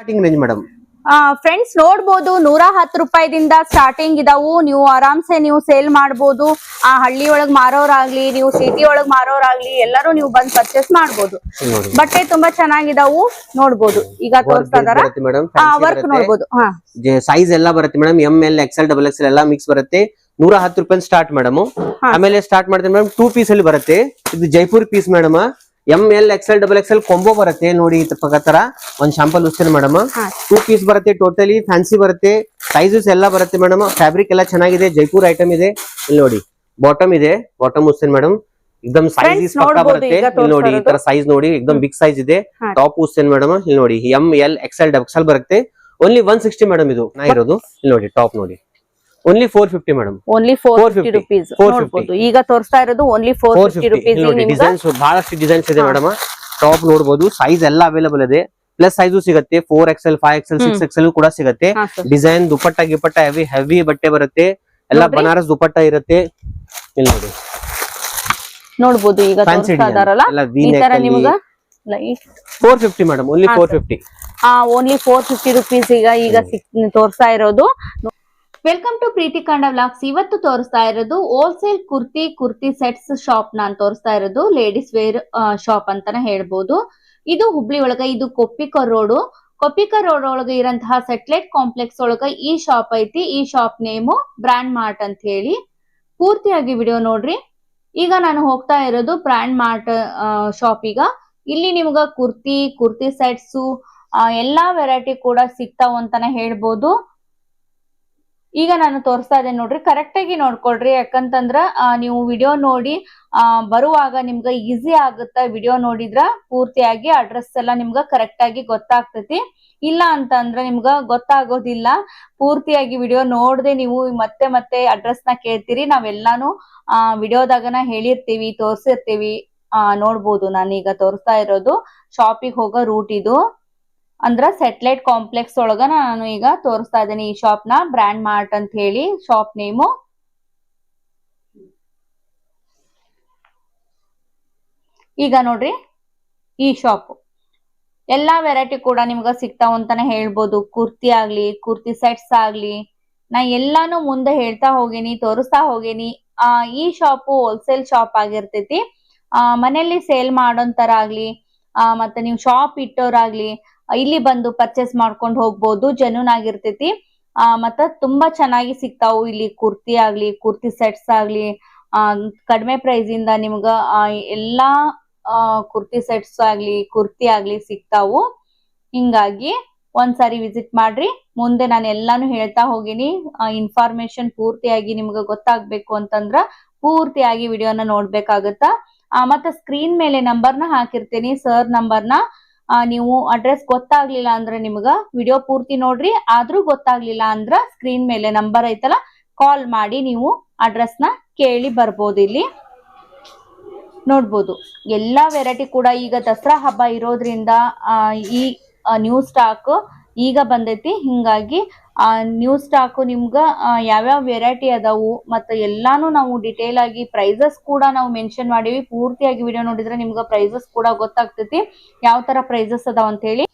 Starting range madam friends ನೋಡ್ಬೋದು ನೂರ ಹತ್ತು ರೂಪಾಯಿದಿಂದ ಸ್ಟಾರ್ಟಿಂಗ್ ಇದಾವು. ನೀವು ಆರಾಮ್ಸೆ ನೀವು ಸೇಲ್ ಮಾಡ್ಬೋದು. ಆ ಹಳ್ಳಿ ಒಳಗ್ ಮಾರೋರಾಗ್ಲಿ ನೀವು ಸಿಟಿ ಒಳಗ್ ಮಾರೋರಾಗ್ಲಿ ಎಲ್ಲರೂ ನೀವು ಬಂದ್ ಪರ್ಚೇಸ್ ಮಾಡ್ಬೋದು. ಬಟ್ಟೆ ತುಂಬಾ ಚೆನ್ನಾಗಿದಾವು. ನೋಡ್ಬೋದು. ಈಗ ವರ್ಕ್ ನೋಡ್ಬೋದು. ಹಾ. ಸೈಜ್ ಎಲ್ಲ ಬರುತ್ತೆ madam M L XL double XL ಎಲ್ಲ ಮಿಕ್ಸ್ ಬರುತ್ತೆ. ನೂರ ಹತ್ತು ರೂಪಾಯಿ ಸ್ಟಾರ್ಟ್ ಮೇಡಮ್ ಆಮೇಲೆ ಸ್ಟಾರ್ಟ್ ಮಾಡ್ತೀನಿ ಮೇಡಮ್ ಟೂ ಪೀಸ್ ಅಲ್ಲಿ ಬರುತ್ತೆ. ಇದು Jaipur piece madam M L XL double XL combo ಬರುತ್ತೆ. ನೋಡಿ ತರ ಒಂದ್ ಶಾಂಪಲ್ ಉಸ್ತೀನಿ ಮೇಡಮ್. ಟೂ ಪೀಸ್ ಬರುತ್ತೆ ಟೋಟಲಿ ಫ್ಯಾನ್ಸಿ ಬರುತ್ತೆ. ಸೈಜಸ್ ಎಲ್ಲ ಬರುತ್ತೆ ಮೇಡಮ್ ಫ್ಯಾಬ್ರಿಕ್ ಎಲ್ಲ ಚೆನ್ನಾಗಿದೆ. ಜೈಪುರ್ ಐಟಮ್ ಇದೆ. ಇಲ್ಲಿ ನೋಡಿ ಬಾಟಮ್ ಇದೆ. ಬಾಟಮ್ ಉಸ್ತೀನಿ ಮೇಡಮ್ ಎಕ್ದಮ್ ಸೈಜ್ ಪಕ್ಕ ಬರುತ್ತೆ. ಇಲ್ಲಿ ನೋಡಿ ಈ ತರ ಸೈಜ್ ನೋಡಿ. ಎಕ್ದಮ್ ಬಿಗ್ ಸೈಜ್ ಇದೆ. ಟಾಪ್ ಉಸ್ತೀನಿ ಮೇಡಮ್ ಇಲ್ಲಿ ನೋಡಿ M L XL double XL ಬರುತ್ತೆ. ಓನ್ಲಿ ಒನ್ ಸಿಕ್ಸ್ಟಿ ಮೇಡಮ್ ಇದು. ನಾ ಇರೋದು. ಇಲ್ಲಿ ನೋಡಿ ಟಾಪ್ ನೋಡಿ. Only four fifty madam only four 450 fifty rupees 450. ನೋಡ್ಬೋದು. ಈಗ ತೋರಿಸ್ತಾ ಇರೋದು only four fifty rupees designs ಬಹಳಷ್ಟು ಡಿಸೈನ್ಸ್ ಇದೆ. ಮೇಡಮ್ ಟಾಪ್ ನೋಡಬಹುದು ಸೈಜ್ ಎಲ್ಲ ಅವೈಲೇಬಲ್ ಇದೆ. ಪ್ಲಸ್ ಸೈಜು ಸಿಗುತ್ತೆ. Four XL five XL six XL ಕೂಡ ಸಿಗುತ್ತೆ. ಡಿಸೈನ್ ದುಪಟ್ಟ ಗಿಪಟ್ಟ ಹೆವಿ ಹೆವಿ ಬಟ್ಟೆ ಬರುತ್ತೆ. ಎಲ್ಲ ಬನಾರಸ್ ದುಪಟ್ಟ ಇರುತ್ತೆ. ಇಲ್ಲಿ ನೋಡಿ. ನೋಡಬಹುದು ಈಗ four fifty madam only four fifty ಆ ಓನ್ಲಿ ಫೋರ್ ಫಿಫ್ಟಿ ರುಪೀಸ್ ಈಗ ಈಗ ತೋರಿಸ್ತಾ ಇರೋದು. ವೆಲ್ಕಮ್ ಟು ಪ್ರೀತಿ ಕಂಡ ವ್ಲಾಗ್ಸ್. ಇವತ್ತು ತೋರಿಸ್ತಾ ಇರೋದು wholesale kurti kurti sets shop ನಾನ್ ತೋರಿಸ್ತಾ ಇರೋದು. ಲೇಡೀಸ್ ವೇರ್ ಶಾಪ್ ಅಂತಾನೆ ಹೇಳ್ಬೋದು. ಇದು ಹುಬ್ಳಿ ಒಳಗ, ಇದು ಕೊಪ್ಪಿಕರ್ ರೋಡು. ಕೊಪ್ಪಿಕರ್ ರೋಡ್ ಒಳಗೆ ಇರಂತಹ ಸೆಟ್ಲೈಟ್ ಕಾಂಪ್ಲೆಕ್ಸ್ ಒಳಗ ಈ ಶಾಪ್ ಐತಿ. ಈ ಶಾಪ್ ನೇಮು ಬ್ರ್ಯಾಂಡ್ ಮಾರ್ಟ್ ಅಂತ ಹೇಳಿ. ಪೂರ್ತಿಯಾಗಿ ವಿಡಿಯೋ ನೋಡ್ರಿ. ಈಗ ನಾನು ಹೋಗ್ತಾ ಇರೋದು ಬ್ರ್ಯಾಂಡ್ ಮಾರ್ಟ್ ಶಾಪ್ ಈಗ. ಇಲ್ಲಿ ನಿಮ್ಗ ಕುರ್ತಿ ಕುರ್ತಿ ಸೆಟ್ಸು ಎಲ್ಲಾ ವೆರೈಟಿ ಕೂಡ ಸಿಗ್ತಾವ ಅಂತಾನೆ ಹೇಳ್ಬೋದು. ಈಗ ನಾನು ತೋರಿಸ್ತಾ ಇದ್ದೇನೆ ನೋಡ್ರಿ ಕರೆಕ್ಟ್ ಆಗಿ ನೋಡ್ಕೊಳ್ರಿ. ಯಾಕಂತಂದ್ರ ನೀವು ವಿಡಿಯೋ ನೋಡಿ ಬರುವಾಗ ನಿಮ್ಗ ಈಸಿ ಆಗುತ್ತ ವಿಡಿಯೋ ನೋಡಿದ್ರ, ಪೂರ್ತಿಯಾಗಿ ಅಡ್ರೆಸ್ ಎಲ್ಲ ನಿಮ್ಗ ಕರೆಕ್ಟ್ ಆಗಿ ಗೊತ್ತಾಗ್ತೈತಿ. ಇಲ್ಲ ಅಂತಂದ್ರ ನಿಮ್ಗ ಗೊತ್ತಾಗೋದಿಲ್ಲ. ಪೂರ್ತಿಯಾಗಿ ವಿಡಿಯೋ ನೋಡದೆ ನೀವು ಮತ್ತೆ ಮತ್ತೆ ಅಡ್ರೆಸ್ನ ಕೇಳ್ತೀರಿ. ನಾವೆಲ್ಲಾನು ಆ ವಿಡಿಯೋದಾಗನ ಹೇಳಿರ್ತೀವಿ, ತೋರ್ಸಿರ್ತೀವಿ. ಆ, ನೋಡ್ಬೋದು. ನಾನೀಗ ತೋರಿಸ್ತಾ ಇರೋದು ಶಾಪಿಗೆ ಹೋಗೋ ರೂಟ್ ಇದು. ಅಂದ್ರ ಸೆಟ್ಲೈಟ್ ಕಾಂಪ್ಲೆಕ್ಸ್ ಒಳಗ ನಾನು ಈಗ ತೋರಿಸ್ತಾ ಇದ್ದೀನಿ ಈ ಶಾಪ್ನ ಬ್ರ್ಯಾಂಡ್ ಮಾರ್ಟ್ ಅಂತ ಹೇಳಿ ಶಾಪ್ ನೇಮು ಈಗ ನೋಡ್ರಿ, ಈ ಶಾಪ್ ಎಲ್ಲಾ ವೆರೈಟಿ ಕೂಡ ನಿಮ್ಗ ಸಿಗ್ತಾವ ಅಂತಾನೆ ಹೇಳ್ಬೋದು. ಕುರ್ತಿ ಆಗ್ಲಿ, ಕುರ್ತಿ ಸೆಟ್ಸ್ ಆಗ್ಲಿ. ನಾ ಎಲ್ಲಾನು ಮುಂದೆ ಹೇಳ್ತಾ ಹೋಗೇನಿ, ತೋರಿಸ್ತಾ ಹೋಗೇನಿ. ಆ, ಈ ಶಾಪ್ ಹೋಲ್ಸೇಲ್ ಶಾಪ್ ಆಗಿರ್ತೈತಿ. ಆ, ಮನೆಯಲ್ಲಿ ಸೇಲ್ ಮಾಡೋಂತರ ಆಗ್ಲಿ, ಆ, ಮತ್ತೆ ನೀವು ಶಾಪ್ ಇಟ್ಟೋರಾಗ್ಲಿ ಇಲ್ಲಿ ಬಂದು ಪರ್ಚೇಸ್ ಮಾಡ್ಕೊಂಡು ಹೋಗ್ಬೋದು ಜೆನ್ಯೂನ್ ಆಗಿರ್ತೈತಿ. ಆ, ಮತ್ತ ತುಂಬಾ ಚೆನ್ನಾಗಿ ಸಿಗ್ತಾವು ಇಲ್ಲಿ ಕುರ್ತಿ ಆಗ್ಲಿ, ಕುರ್ತಿ ಸೆಟ್ಸ್ ಆಗ್ಲಿ. ಆ, ಕಡಿಮೆ ಪ್ರೈಸ್ ಇಂದ ನಿಮ್ಗ ಎಲ್ಲಾ ಕುರ್ತಿ ಸೆಟ್ಸ್ ಆಗ್ಲಿ, ಕುರ್ತಿ ಆಗ್ಲಿ ಸಿಗ್ತಾವು. ಹಿಂಗಾಗಿ ಒಂದ್ಸಾರಿ ವಿಸಿಟ್ ಮಾಡ್ರಿ. ಮುಂದೆ ನಾನು ಎಲ್ಲಾನು ಹೇಳ್ತಾ ಹೋಗಿನಿ. ಇನ್ಫಾರ್ಮೇಶನ್ ಪೂರ್ತಿಯಾಗಿ ನಿಮ್ಗೆ ಗೊತ್ತಾಗ್ಬೇಕು ಅಂತಂದ್ರ ಪೂರ್ತಿಯಾಗಿ ವಿಡಿಯೋನ ನೋಡ್ಬೇಕಾಗತ್ತ. ಆ, ಮತ್ತೆ ಸ್ಕ್ರೀನ್ ಮೇಲೆ ನಂಬರ್ನ ಹಾಕಿರ್ತೀನಿ. ಸರ್ ನಂಬರ್ನ ನೀವು ಅಡ್ರೆಸ್ ಗೊತ್ತಾಗ್ಲಿಲ್ಲ ಅಂದ್ರೆ ನಿಮ್ಗ ವಿಡಿಯೋ ಪೂರ್ತಿ ನೋಡ್ರಿ. ಆದ್ರೂ ಗೊತ್ತಾಗ್ಲಿಲ್ಲ ಅಂದ್ರ ಸ್ಕ್ರೀನ್ ಮೇಲೆ ನಂಬರ್ ಐತಲ್ಲ ಕಾಲ್ ಮಾಡಿ ನೀವು ಅಡ್ರೆಸ್ನ ಕೇಳಿ ಬರ್ಬೋದು ಇಲ್ಲಿ. ನೋಡ್ಬೋದು. ಎಲ್ಲಾ ವೆರೈಟಿ ಕೂಡ ಈಗ ದಸರಾ ಹಬ್ಬ ಇರೋದ್ರಿಂದ ಈ ನ್ಯೂ ಸ್ಟಾಕ್ ಈಗ ಬಂದೈತಿ. ಹಿಂಗಾಗಿ ಆ ನ್ಯೂ ಸ್ಟಾಕ್ ನಿಮ್ಗ ಯಾವ್ಯಾವ ವೆರೈಟಿ ಅದಾವು ಮತ್ತೆ ಎಲ್ಲಾನು ನಾವು ಡಿಟೇಲ್ ಆಗಿ ಪ್ರೈಸಸ್ ಕೂಡ ನಾವು ಮೆನ್ಷನ್ ಮಾಡೀವಿ. ಪೂರ್ತಿಯಾಗಿ ವಿಡಿಯೋ ನೋಡಿದ್ರೆ ನಿಮ್ಗ ಪ್ರೈಸಸ್ ಕೂಡ ಗೊತ್ತಾಗ್ತೈತಿ. ಯಾವ ತರ ಪ್ರೈಸಸ್ ಅದಾವ ಅಂತ ಹೇಳಿ.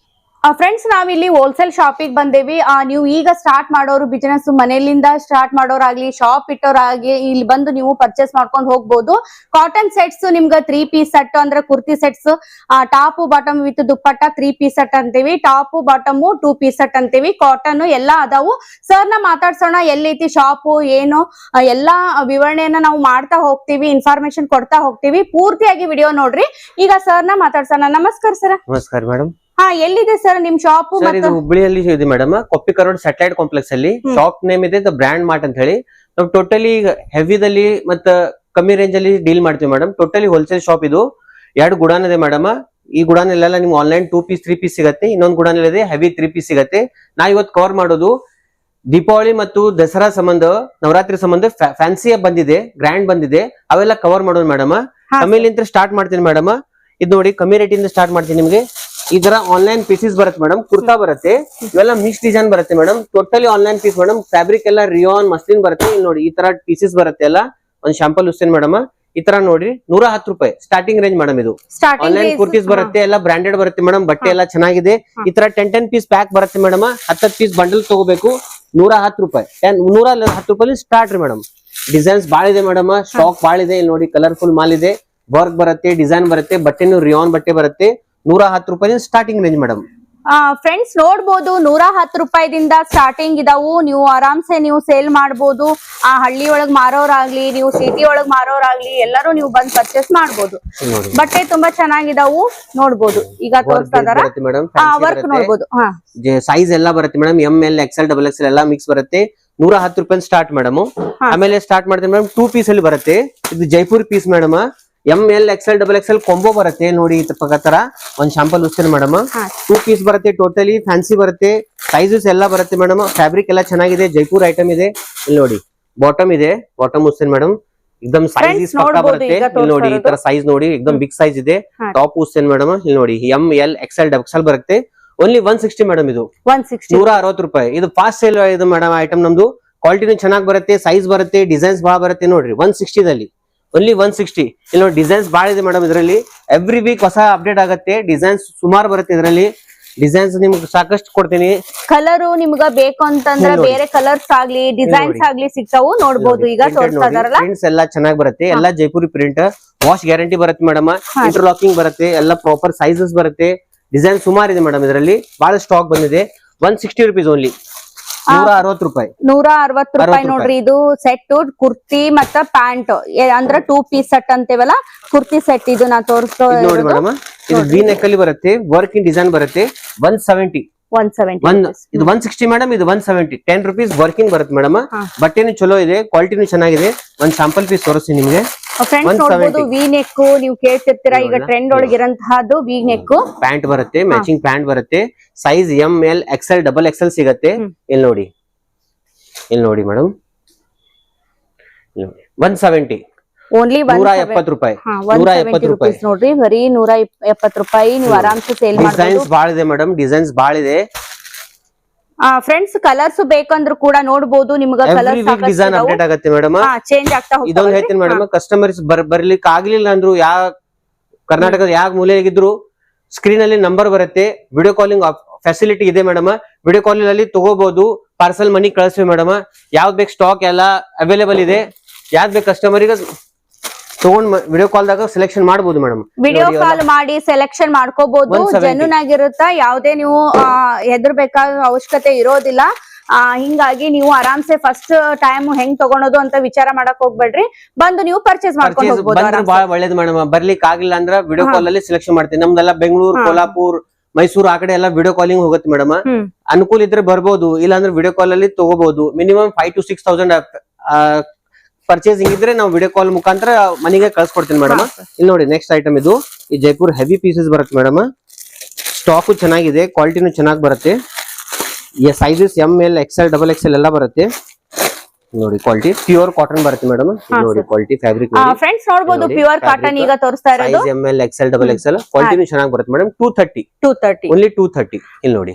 ಫ್ರೆಂಡ್ಸ್ ನಾವಿಲ್ಲಿ ಹೋಲ್ಸೇಲ್ ಶಾಪಿಗೆ ಬಂದೇವಿ. ನೀವು ಈಗ ಸ್ಟಾರ್ಟ್ ಮಾಡೋರು ಬಿಸಿನೆಸ್ ಮನೆಯಲ್ಲಿಂದ ಸ್ಟಾರ್ಟ್ ಮಾಡೋರಾಗ್ಲಿ ಶಾಪ್ ಇಟ್ಟೋರಾಗ್ಲಿ, ಇಲ್ಲಿ ಬಂದು ನೀವು ಪರ್ಚೇಸ್ ಮಾಡ್ಕೊಂಡು ಹೋಗ್ಬೋದು. ಕಾಟನ್ ಸೆಟ್ಸ್ ನಿಮ್ಗೆ ತ್ರೀ ಪೀಸ್ ಸೆಟ್ ಅಂದ್ರೆ kurti sets top bottom with dupatta three piece set ಅಂತೀವಿ. Top bottom two piece set ಅಂತೀವಿ. ಕಾಟನ್ ಎಲ್ಲಾ ಅದಾವು. ಸರ್ನ ಮಾತಾಡ್ಸೋಣ, ಎಲ್ಲೈತಿ ಶಾಪ್ ಏನು ಎಲ್ಲಾ ವಿವರಣೆಯನ್ನ ನಾವು ಮಾಡ್ತಾ ಹೋಗ್ತೀವಿ ಇನ್ಫಾರ್ಮೇಶನ್ ಕೊಡ್ತಾ ಹೋಗ್ತೀವಿ. ಪೂರ್ತಿಯಾಗಿ ವಿಡಿಯೋ ನೋಡ್ರಿ. ಈಗ ಸರ್ನ ಮಾತಾಡ್ಸೋಣ. ನಮಸ್ಕಾರ ಸರ್ ನಮಸ್ಕಾರ ಮೇಡಮ್ ಹಾ ಎಲ್ಲಿದೆ ಸರ್ ನಿಮ್ ಶಾಪ್ ಸರ್ ಇದು ಹುಬ್ಳಿಯಲ್ಲಿ ಇದೆ madam Koppika road satellite complex ಅಲ್ಲಿ ಶಾಪ್ ನೇಮ್ ಇದೆ ದ ಬ್ರ್ಯಾಂಡ್ ಮಾರ್ಟ್ ಅಂತ ಹೇಳಿ. ನಾವು ಟೋಟಲಿ ಹೆವಿದಲ್ಲಿ ಮತ್ತ ಕಮ್ಮಿ ರೇಂಜ್ ಅಲ್ಲಿ ಡೀಲ್ ಮಾಡ್ತೀವಿ ಮೇಡಮ್ ಟೋಟಲಿ ಹೋಲ್ಸೇಲ್ ಶಾಪ್ ಇದು. ಎರಡು ಗುಡಾನ್ ಇದೆ ಮೇಡಮ್ ಈ ಗುಡಾನಲ್ಲೆಲ್ಲ ನಿಮ್ಗೆ online two piece three piece ಸಿಗತ್ತೆ. ಇನ್ನೊಂದು ಗುಡಾನ್ ಇದೆ ಹೆವಿ ತ್ರೀ ಪೀಸ್ ಸಿಗತ್ತೆ. ನಾ ಇವತ್ತು ಕವರ್ ಮಾಡೋದು ದೀಪಾವಳಿ ಮತ್ತು ದಸರಾ ಸಂಬಂಧ ನವರಾತ್ರಿ ಸಂಬಂಧ ಫ್ಯಾನ್ಸಿ ಬಂದಿದೆ ಗ್ರ್ಯಾಂಡ್ ಬಂದಿದೆ. ಅವೆಲ್ಲ ಕವರ್ ಮಾಡೋದು ಮೇಡಮ್ ಕಮ್ಮಿಲಿಂತ ಸ್ಟಾರ್ಟ್ ಮಾಡ್ತೀನಿ ಮೇಡಮ್ ಇದು ನೋಡಿ ಕಮ್ಮಿ ರೇಟಿಂದ ಇಂದ ಸ್ಟಾರ್ಟ್ ಮಾಡ್ತೀನಿ ನಿಮ್ಗೆ. ಈ ತರ ಆನ್ಲೈನ್ ಪೀಸಸ್ ಬರುತ್ತೆ ಮೇಡಮ್ ಕುರ್ತಾ ಬರುತ್ತೆ. ಇವೆಲ್ಲ ಮಿಕ್ಸ್ ಡಿಸೈನ್ ಬರುತ್ತೆ madam totally online piece madam fabric ಎಲ್ಲ ರಿಯಾನ್ ಮಸ್ಲಿನ್ ಬರುತ್ತೆ. ಇಲ್ಲಿ ನೋಡಿ ಈ ತರ ಪೀಸಸ್ ಬರುತ್ತೆ ಎಲ್ಲ. ಒಂದ್ ಶಾಂಪಲ್ ಹುಸೇನ್ ಮೇಡಮ್ ಈ ತರ ನೋಡಿ ನೂರ ಹತ್ತು ರೂಪಾಯಿ. ಸ್ಟಾರ್ಟಿಂಗ್ ರೇಂಜ್ ಮೇಡಮ್ ಇದು. ಆನ್ಲೈನ್ ಕುರ್ತೀಸ್ ಬರುತ್ತೆ ಎಲ್ಲ ಬ್ರಾಂಡೆಡ್ ಬರುತ್ತೆ ಮೇಡಮ್ ಬಟ್ಟೆ ಎಲ್ಲ ಚೆನ್ನಾಗಿದೆ. ಈ ತರ ಟೆನ್ ಟೆನ್ ಪೀಸ್ ಪ್ಯಾಕ್ ಬರುತ್ತೆ ಮೇಡಮ್ ಹತ್ತತ್ ಪೀಸ್ ಬಂಡಲ್ ತಗೋಬೇಕು. ನೂರ ಹತ್ತು ರೂಪಾಯಿ. ಟೆನ್ ನೂರ ಹತ್ತು ರೂಪಾಯಿ ಸ್ಟಾರ್ಟ್ ರೀ ಮೇಡಮ್ ಡಿಸೈನ್ಸ್ ಬಾಳ ಇದೆ ಮೇಡಮ್ ಸ್ಟಾಕ್ ಬಾಳ ಇದೆ. ಇಲ್ಲಿ ನೋಡಿ ಕಲರ್ಫುಲ್ ಮಾಲ್ ಇದೆ. ವರ್ಕ್ ಬರುತ್ತೆ ಡಿಸೈನ್ ಬರುತ್ತೆ. ಬಟ್ಟೆನು ರಿಯಾನ್ ಬಟ್ಟೆ ಬರುತ್ತೆ. ನೂರ ಹತ್ತು ರೂಪಾಯಿ ಸ್ಟಾರ್ಟಿಂಗ್ ರೇಂಜ್ ಮೇಡಮ್ ಫ್ರೆಂಡ್ಸ್ ನೋಡ್ಬೋದು ನೂರ ಹತ್ತು ರೂಪಾಯಿದಿಂದ ಸ್ಟಾರ್ಟಿಂಗ್ ಇದಾವು. ನೀವು ಆರಾಮ್ಸೆ ನೀವು ಸೇಲ್ ಮಾಡ್ಬೋದು. ಆ ಹಳ್ಳಿ ಒಳಗ್ ಮಾರೋರಾಗ್ಲಿ ನೀವು ಸಿಟಿ ಒಳಗ್ ಮಾರೋರಾಗ್ಲಿ ಎಲ್ಲರೂ ನೀವು ಬಂದ್ ಪರ್ಚೇಸ್ ಮಾಡ್ಬೋದು. ಬಟ್ಟೆ ತುಂಬಾ ಚೆನ್ನಾಗಿದಾವು. ನೋಡ್ಬೋದು. ಈಗ ವರ್ಕ್ ನೋಡ್ಬೋದು. ಸೈಜ್ ಎಲ್ಲ ಬರುತ್ತೆ madam M L XL double XL ಎಲ್ಲ ಮಿಕ್ಸ್ ಬರುತ್ತೆ. ನೂರ ಹತ್ತು ರೂಪಾಯಿ ಸ್ಟಾರ್ಟ್ ಮೇಡಮ್ ಆಮೇಲೆ ಸ್ಟಾರ್ಟ್ ಮಾಡ್ತೀನಿ ಮೇಡಮ್ ಟೂ ಪೀಸ್ ಅಲ್ಲಿ ಬರುತ್ತೆ. ಇದು Jaipur piece madam M L XL double XL combo ಬರುತ್ತೆ ನೋಡಿ ತರ ಒಂದ್ ಶಾಂಪಲ್ ಉಸ್ತೇನೆ ಮೇಡಮ್. ಟೂ ಪೀಸ್ ಬರುತ್ತೆ ಟೋಟಲಿ ಫ್ಯಾನ್ಸಿ ಬರುತ್ತೆ. ಸೈಜಸ್ ಎಲ್ಲ ಬರುತ್ತೆ ಮೇಡಮ್ ಫ್ಯಾಬ್ರಿಕ್ ಎಲ್ಲ ಚೆನ್ನಾಗಿದೆ ಜೈಪುರ್ ಐಟಮ್ ಇದೆ. ಇಲ್ಲಿ ನೋಡಿ ಬಾಟಮ್ ಇದೆ. ಬಾಟಮ್ ಉಸ್ತೇನೆ ಮೇಡಮ್ ಎಕ್ದಮ್ ಸೈಜ್ ಪಕ್ಕ ಬರುತ್ತೆ. ಇಲ್ಲಿ ನೋಡಿ ಈ ತರ ಸೈಜ್ ನೋಡಿ ಎಕ್ದಮ್ ಬಿಗ್ ಸೈಜ್ ಇದೆ. ಟಾಪ್ ಉಸ್ತೇನೆ ಮೇಡಮ್ ಇಲ್ಲಿ ನೋಡಿ M L XL double XL ಬರುತ್ತೆ. ಓನ್ಲಿ ಒನ್ ಸಿಕ್ಸ್ಟಿ ಮೇಡಮ್ ಇದು. ನೂರ ಅರವತ್ತು ರೂಪಾಯಿ. ಇದು ಫಾಸ್ಟ್ ಸೇಲ್ ಇದು ಮೇಡಮ್ ಐಟಮ್ ನಮ್ದು. ಕ್ವಾಲಿಟಿನೂ ಚೆನ್ನಾಗಿ ಬರುತ್ತೆ ಸೈಜ್ ಬರುತ್ತೆ ಡಿಸೈನ್ಸ್ ಬಹಳ ಬರುತ್ತೆ ನೋಡ್ರಿ ಒನ್ ಸಿಕ್ಸ್ಟಿದಲ್ಲಿ ಓನ್ಲಿ ಒನ್ ಸಿಕ್ಸ್ಟಿ ಇಲ್ಲಿ ನೋಡಿ ಡಿಸೈನ್ಸ್ ಭಾಳ ಇದೆ ಮೇಡಮ್ ಇದರಲ್ಲಿ. ಎವ್ರಿ ವೀಕ್ ಹೊಸ ಅಪ್ಡೇಟ್ ಆಗುತ್ತೆ. ಡಿಸೈನ್ಸ್ ಸುಮಾರು ಬರುತ್ತೆ ಇದರಲ್ಲಿ. ಡಿಸೈನ್ಸ್ ನಿಮ್ಗೆ ಸಾಕಷ್ಟು ಕೊಡ್ತೀನಿ. ಕಲರ್ ನಿಮ್ಗ ಬೇಕು ಅಂತಂದ್ರೆ ಬೇರೆ ಕಲರ್ಸ್ ಆಗ್ಲಿ ಡಿಸೈನ್ಸ್. ಆಗ್ಲಿ ಸಿಗ್ತಾವು ನೋಡ್ಬೋದು. ಈಗ ತೋರಿಸ್ತಾ ಇದಾರಲ್ಲ? ಪ್ರಿಂಟ್ಸ್ ಎಲ್ಲ ಚೆನ್ನಾಗಿ ಬರುತ್ತೆ. ಎಲ್ಲ ಜೈಪುರಿ ಪ್ರಿಂಟ್ ವಾಶ್ ಗ್ಯಾರಂಟಿ ಬರುತ್ತೆ ಮೇಡಮ್ ಇಂಟರ್ ಇಂಟರ್ಲಾಕಿಂಗ್ ಬರುತ್ತೆ. ಎಲ್ಲ ಪ್ರಾಪರ್ ಸೈಜಸ್ ಬರುತ್ತೆ. ಡಿಸೈನ್ ಸುಮಾರು ಇದೆ ಮೇಡಮ್ ಇದರಲ್ಲಿ. ಬಹಳ ಸ್ಟಾಕ್ ಬಂದಿದೆ. ಒನ್ ಸಿಕ್ಸ್ಟಿ ರುಪೀಸ್ ಓನ್ಲಿ ನೂರ ಅರವತ್ ರೂಪಾಯಿ. ನೂರ ಅರವತ್ತು ರೂಪಾಯಿ. ನೋಡ್ರಿ ಇದು ಸೆಟ್ ಕುರ್ತಿ ಮತ್ತ ಪ್ಯಾಂಟ್. ಅಂದ್ರ ಟೂ ಪೀಸ್ ಸೆಟ್ ಅಂತೇವಲ್ಲ ಕುರ್ತಿ ಸೆಟ್ ಇದು ನಾ ತೋರಿಸ್ತೋ ನೋಡಿ ಮೇಡಮ್ ಇದು ವಿ ನೆಕ್ ಅಲ್ಲಿ ಬರುತ್ತೆ ವರ್ಕ್ ಇನ್ ಡಿಸೈನ್ ಬರುತ್ತೆ one seventy one seventy one ಇದು ಒನ್ ಸಿಕ್ಸ್ಟಿ ಮೇಡಮ್ ಇದು one seventy ten rupees working ಬರುತ್ತೆ ಮೇಡಮ್. ಬಟ್ಟೆನು ಚಲೋ ಇದೆ ಕ್ವಾಲಿಟಿನು ಚೆನ್ನಾಗಿದೆ. ಒಂದ್ ಸ್ಯಾಂಪಲ್ ಪೀಸ್ ತೋರಿಸ್ತೀನಿ ನಿಮ್ಗೆ. ಫ್ರೆಂಡ್ಸ್ ನೋಡಬಹುದು ವಿ ನೆಕ್ ನೀವು ಕೇಳ್ತಿರ್ತೀರಾ? ಈಗ? ಟ್ರೆಂಡ್ ಒಳಗಿರಂತಹದ್ದು ವಿ ನೆಕ್ ಪ್ಯಾಂಟ್ ಬರುತ್ತೆ ಮ್ಯಾಚಿಂಗ್ ಪ್ಯಾಂಟ್ ಬರುತ್ತೆ. Size M L XL double XL ಸಿಗತ್ತೆ. ಇಲ್ಲಿ ನೋಡಿ. ಇಲ್ಲಿ ನೋಡಿ ಮೇಡಮ್ ಒನ್ ಸೆವೆಂಟಿ ಓನ್ಲಿ ನೂರ ಎಪ್ಪತ್ತು ರೂಪಾಯಿ. ನೂರ ಎಪ್ಪತ್ತು ರೂಪಾಯಿ. ನೋಡ್ರಿ. ಬರೀ ನೂರ ಎಪ್ಪತ್ತು ರೂಪಾಯಿ ನೀವು. ಆರಾಮ್ಸೆ ಸೇಲ್ ಡಿಸೈನ್ಸ್ ಬಾಳಿದೆ ಬಾಳ ಇದೆ ಮೇಡಮ್ ಡಿಸೈನ್ಸ್ ಬಾಳ ಇದೆ ಫ್ರೆಂಡ್ಸ್ ಕಲರ್ಸ್ ಬೇಕಂದ್ರೂ ಕೂಡ ನೋಡಬಹುದು ನಿಮ್ಗ ಡಿಸೈನ್ ಅಪ್ಡೇಟ್ ಆಗತ್ತೆ ಮೇಡಮ್ ಚೇಂಜ್ ಆಗ್ತಾ ಇದೊಂದು? ಹೇಳ್ತೀನಿ ಮೇಡಮ್ ಕಸ್ಟಮರ್ಸ್ ಬರ್ ಬರ್ಲಿಕ್ಕೆ ಆಗ್ಲಿಲ್ಲ ಅಂದ್ರು ಯಾವ ಕರ್ನಾಟಕದ ಯಾವ ಮೂಲೆಯಾಗಿದ್ರು ಸ್ಕ್ರೀನ್ ಅಲ್ಲಿ ನಂಬರ್ ಬರುತ್ತೆ. ವಿಡಿಯೋ ಕಾಲಿಂಗ್ ಫೆಸಿಲಿಟಿ ಇದೆ ಮೇಡಮ್ ವಿಡಿಯೋ ಕಾಲಿಂಗ್ ಅಲ್ಲಿ ತಗೋಬಹುದು ಪಾರ್ಸಲ್ ಮನಿ ಕಳಿಸ್ವಿ ಮೇಡಮ್ ಯಾವ್ದು ಬೇಕು ಸ್ಟಾಕ್ ಎಲ್ಲ ಅವೈಲೇಬಲ್ ಇದೆ. ಯಾವ್ದು ಬೇಕು ಕಸ್ಟಮರಿಗೆ ತಗೊಂಡ್ ವಿಡಿಯೋ ಕಾಲ್ದಾಗ ಸೆಲೆಕ್ಷನ್ ಮಾಡಬಹುದು ಮೇಡಮ್ ವಿಡಿಯೋ ಕಾಲ್ ಮಾಡಿ ಸೆಲೆಕ್ಷನ್ ಮಾಡ್ಕೋಬಹುದು 170. ಜೆನ್ಯೂನ್ ಆಗಿರುತ್ತ ಯಾವ್ದೇ ನೀವು ಹೆದರ್ಬೇಕಾದ ಅವಶ್ಯಕತೆ ಇರೋದಿಲ್ಲ. ಆ ಹಿಂಗಾಗಿ ನೀವು ಆರಾಮ್ಸೆ ಫಸ್ಟ್ ಟೈಮ್ ಹೆಂಗ್ ತಗೊಳೋದು ಅಂತ ವಿಚಾರ ಮಾಡಕ್ ಹೋಗ್ಬೇಡ್ರಿ. ಬಂದು ನೀವು ಪರ್ಚೇಸ್ ಮಾಡ್ಕೊಂಡು ಹೋಗ್ಬೋದು ಬಹಳ ಒಳ್ಳೇದು ಮೇಡಮ್ ಬರ್ಲಿಕ್ಕೆ ಆಗಿಲ್ಲ ಅಂದ್ರೆ ವಿಡಿಯೋ. ಕಾಲ್ ಅಲ್ಲಿ ಸೆಲೆಕ್ಷನ್ ಮಾಡ್ತೀನಿ. ನಮ್ದೆಲ್ಲ ಬೆಂಗಳೂರು ಕೋಲಾಪುರ್ ಮೈಸೂರು ಆ ಕಡೆ ಎಲ್ಲ ವಿಡಿಯೋ ಕಾಲಿಂಗ್ ಹೋಗುತ್ತೆ ಮೇಡಮ್ ಅನುಕೂಲ ಇದ್ರೆ ಬರ್ಬೋದು ಇಲ್ಲಾಂದ್ರೆ ವಿಡಿಯೋ ಕಾಲ್ ಅಲ್ಲಿ ತಗೋಬಹುದು minimum five to six thousand purchasing ಇದ್ರೆ ನಾವು ವಿಡಿಯೋ ಕಾಲ್ ಮುಖಾಂತರ ಮನೆಗೆ ಕಳ್ಸಿಕೊಡ್ತೀನಿ ಮೇಡಮ್. ಇಲ್ಲಿ ನೋಡಿ ನೆಕ್ಸ್ಟ್ ಐಟಮ್ ಇದು. ಈ ಜೈಪುರ್ ಹೆವಿ ಪೀಸಸ್ ಬರುತ್ತೆ ಮೇಡಮ್ ಸ್ಟಾಕು ಚೆನ್ನಾಗಿದೆ ಕ್ವಾಲಿಟಿನೂ ಚೆನ್ನಾಗಿ ಬರುತ್ತೆ. Sizes M L XL double XL ಎಲ್ಲ ಬರುತ್ತೆ. ನೋಡಿ ಕ್ವಾಲಿಟಿ ಪ್ಯೂರ್ ಕಾಟನ್ ಬರುತ್ತೆ ಮೇಡಮ್ ನೋಡಿ. ಕ್ವಾಲಿಟಿ ಫ್ಯಾಬ್ರಿಕ್ ಫ್ರೆಂಡ್ಸ್ ನೋಡಬಹುದು ನೋಡಿ, ಪ್ಯೂರ್ ಕಾಟನ್ ಈಗ ತೋರಿಸ್ತಾ ಇರೋದು. Size M L XL double XL ಕ್ವಾಲಿಟಿನೂ ಚೆನ್ನಾಗಿ ಬರುತ್ತೆ madam two thirty two thirty only two thirty ಇಲ್ಲಿ ನೋಡಿ.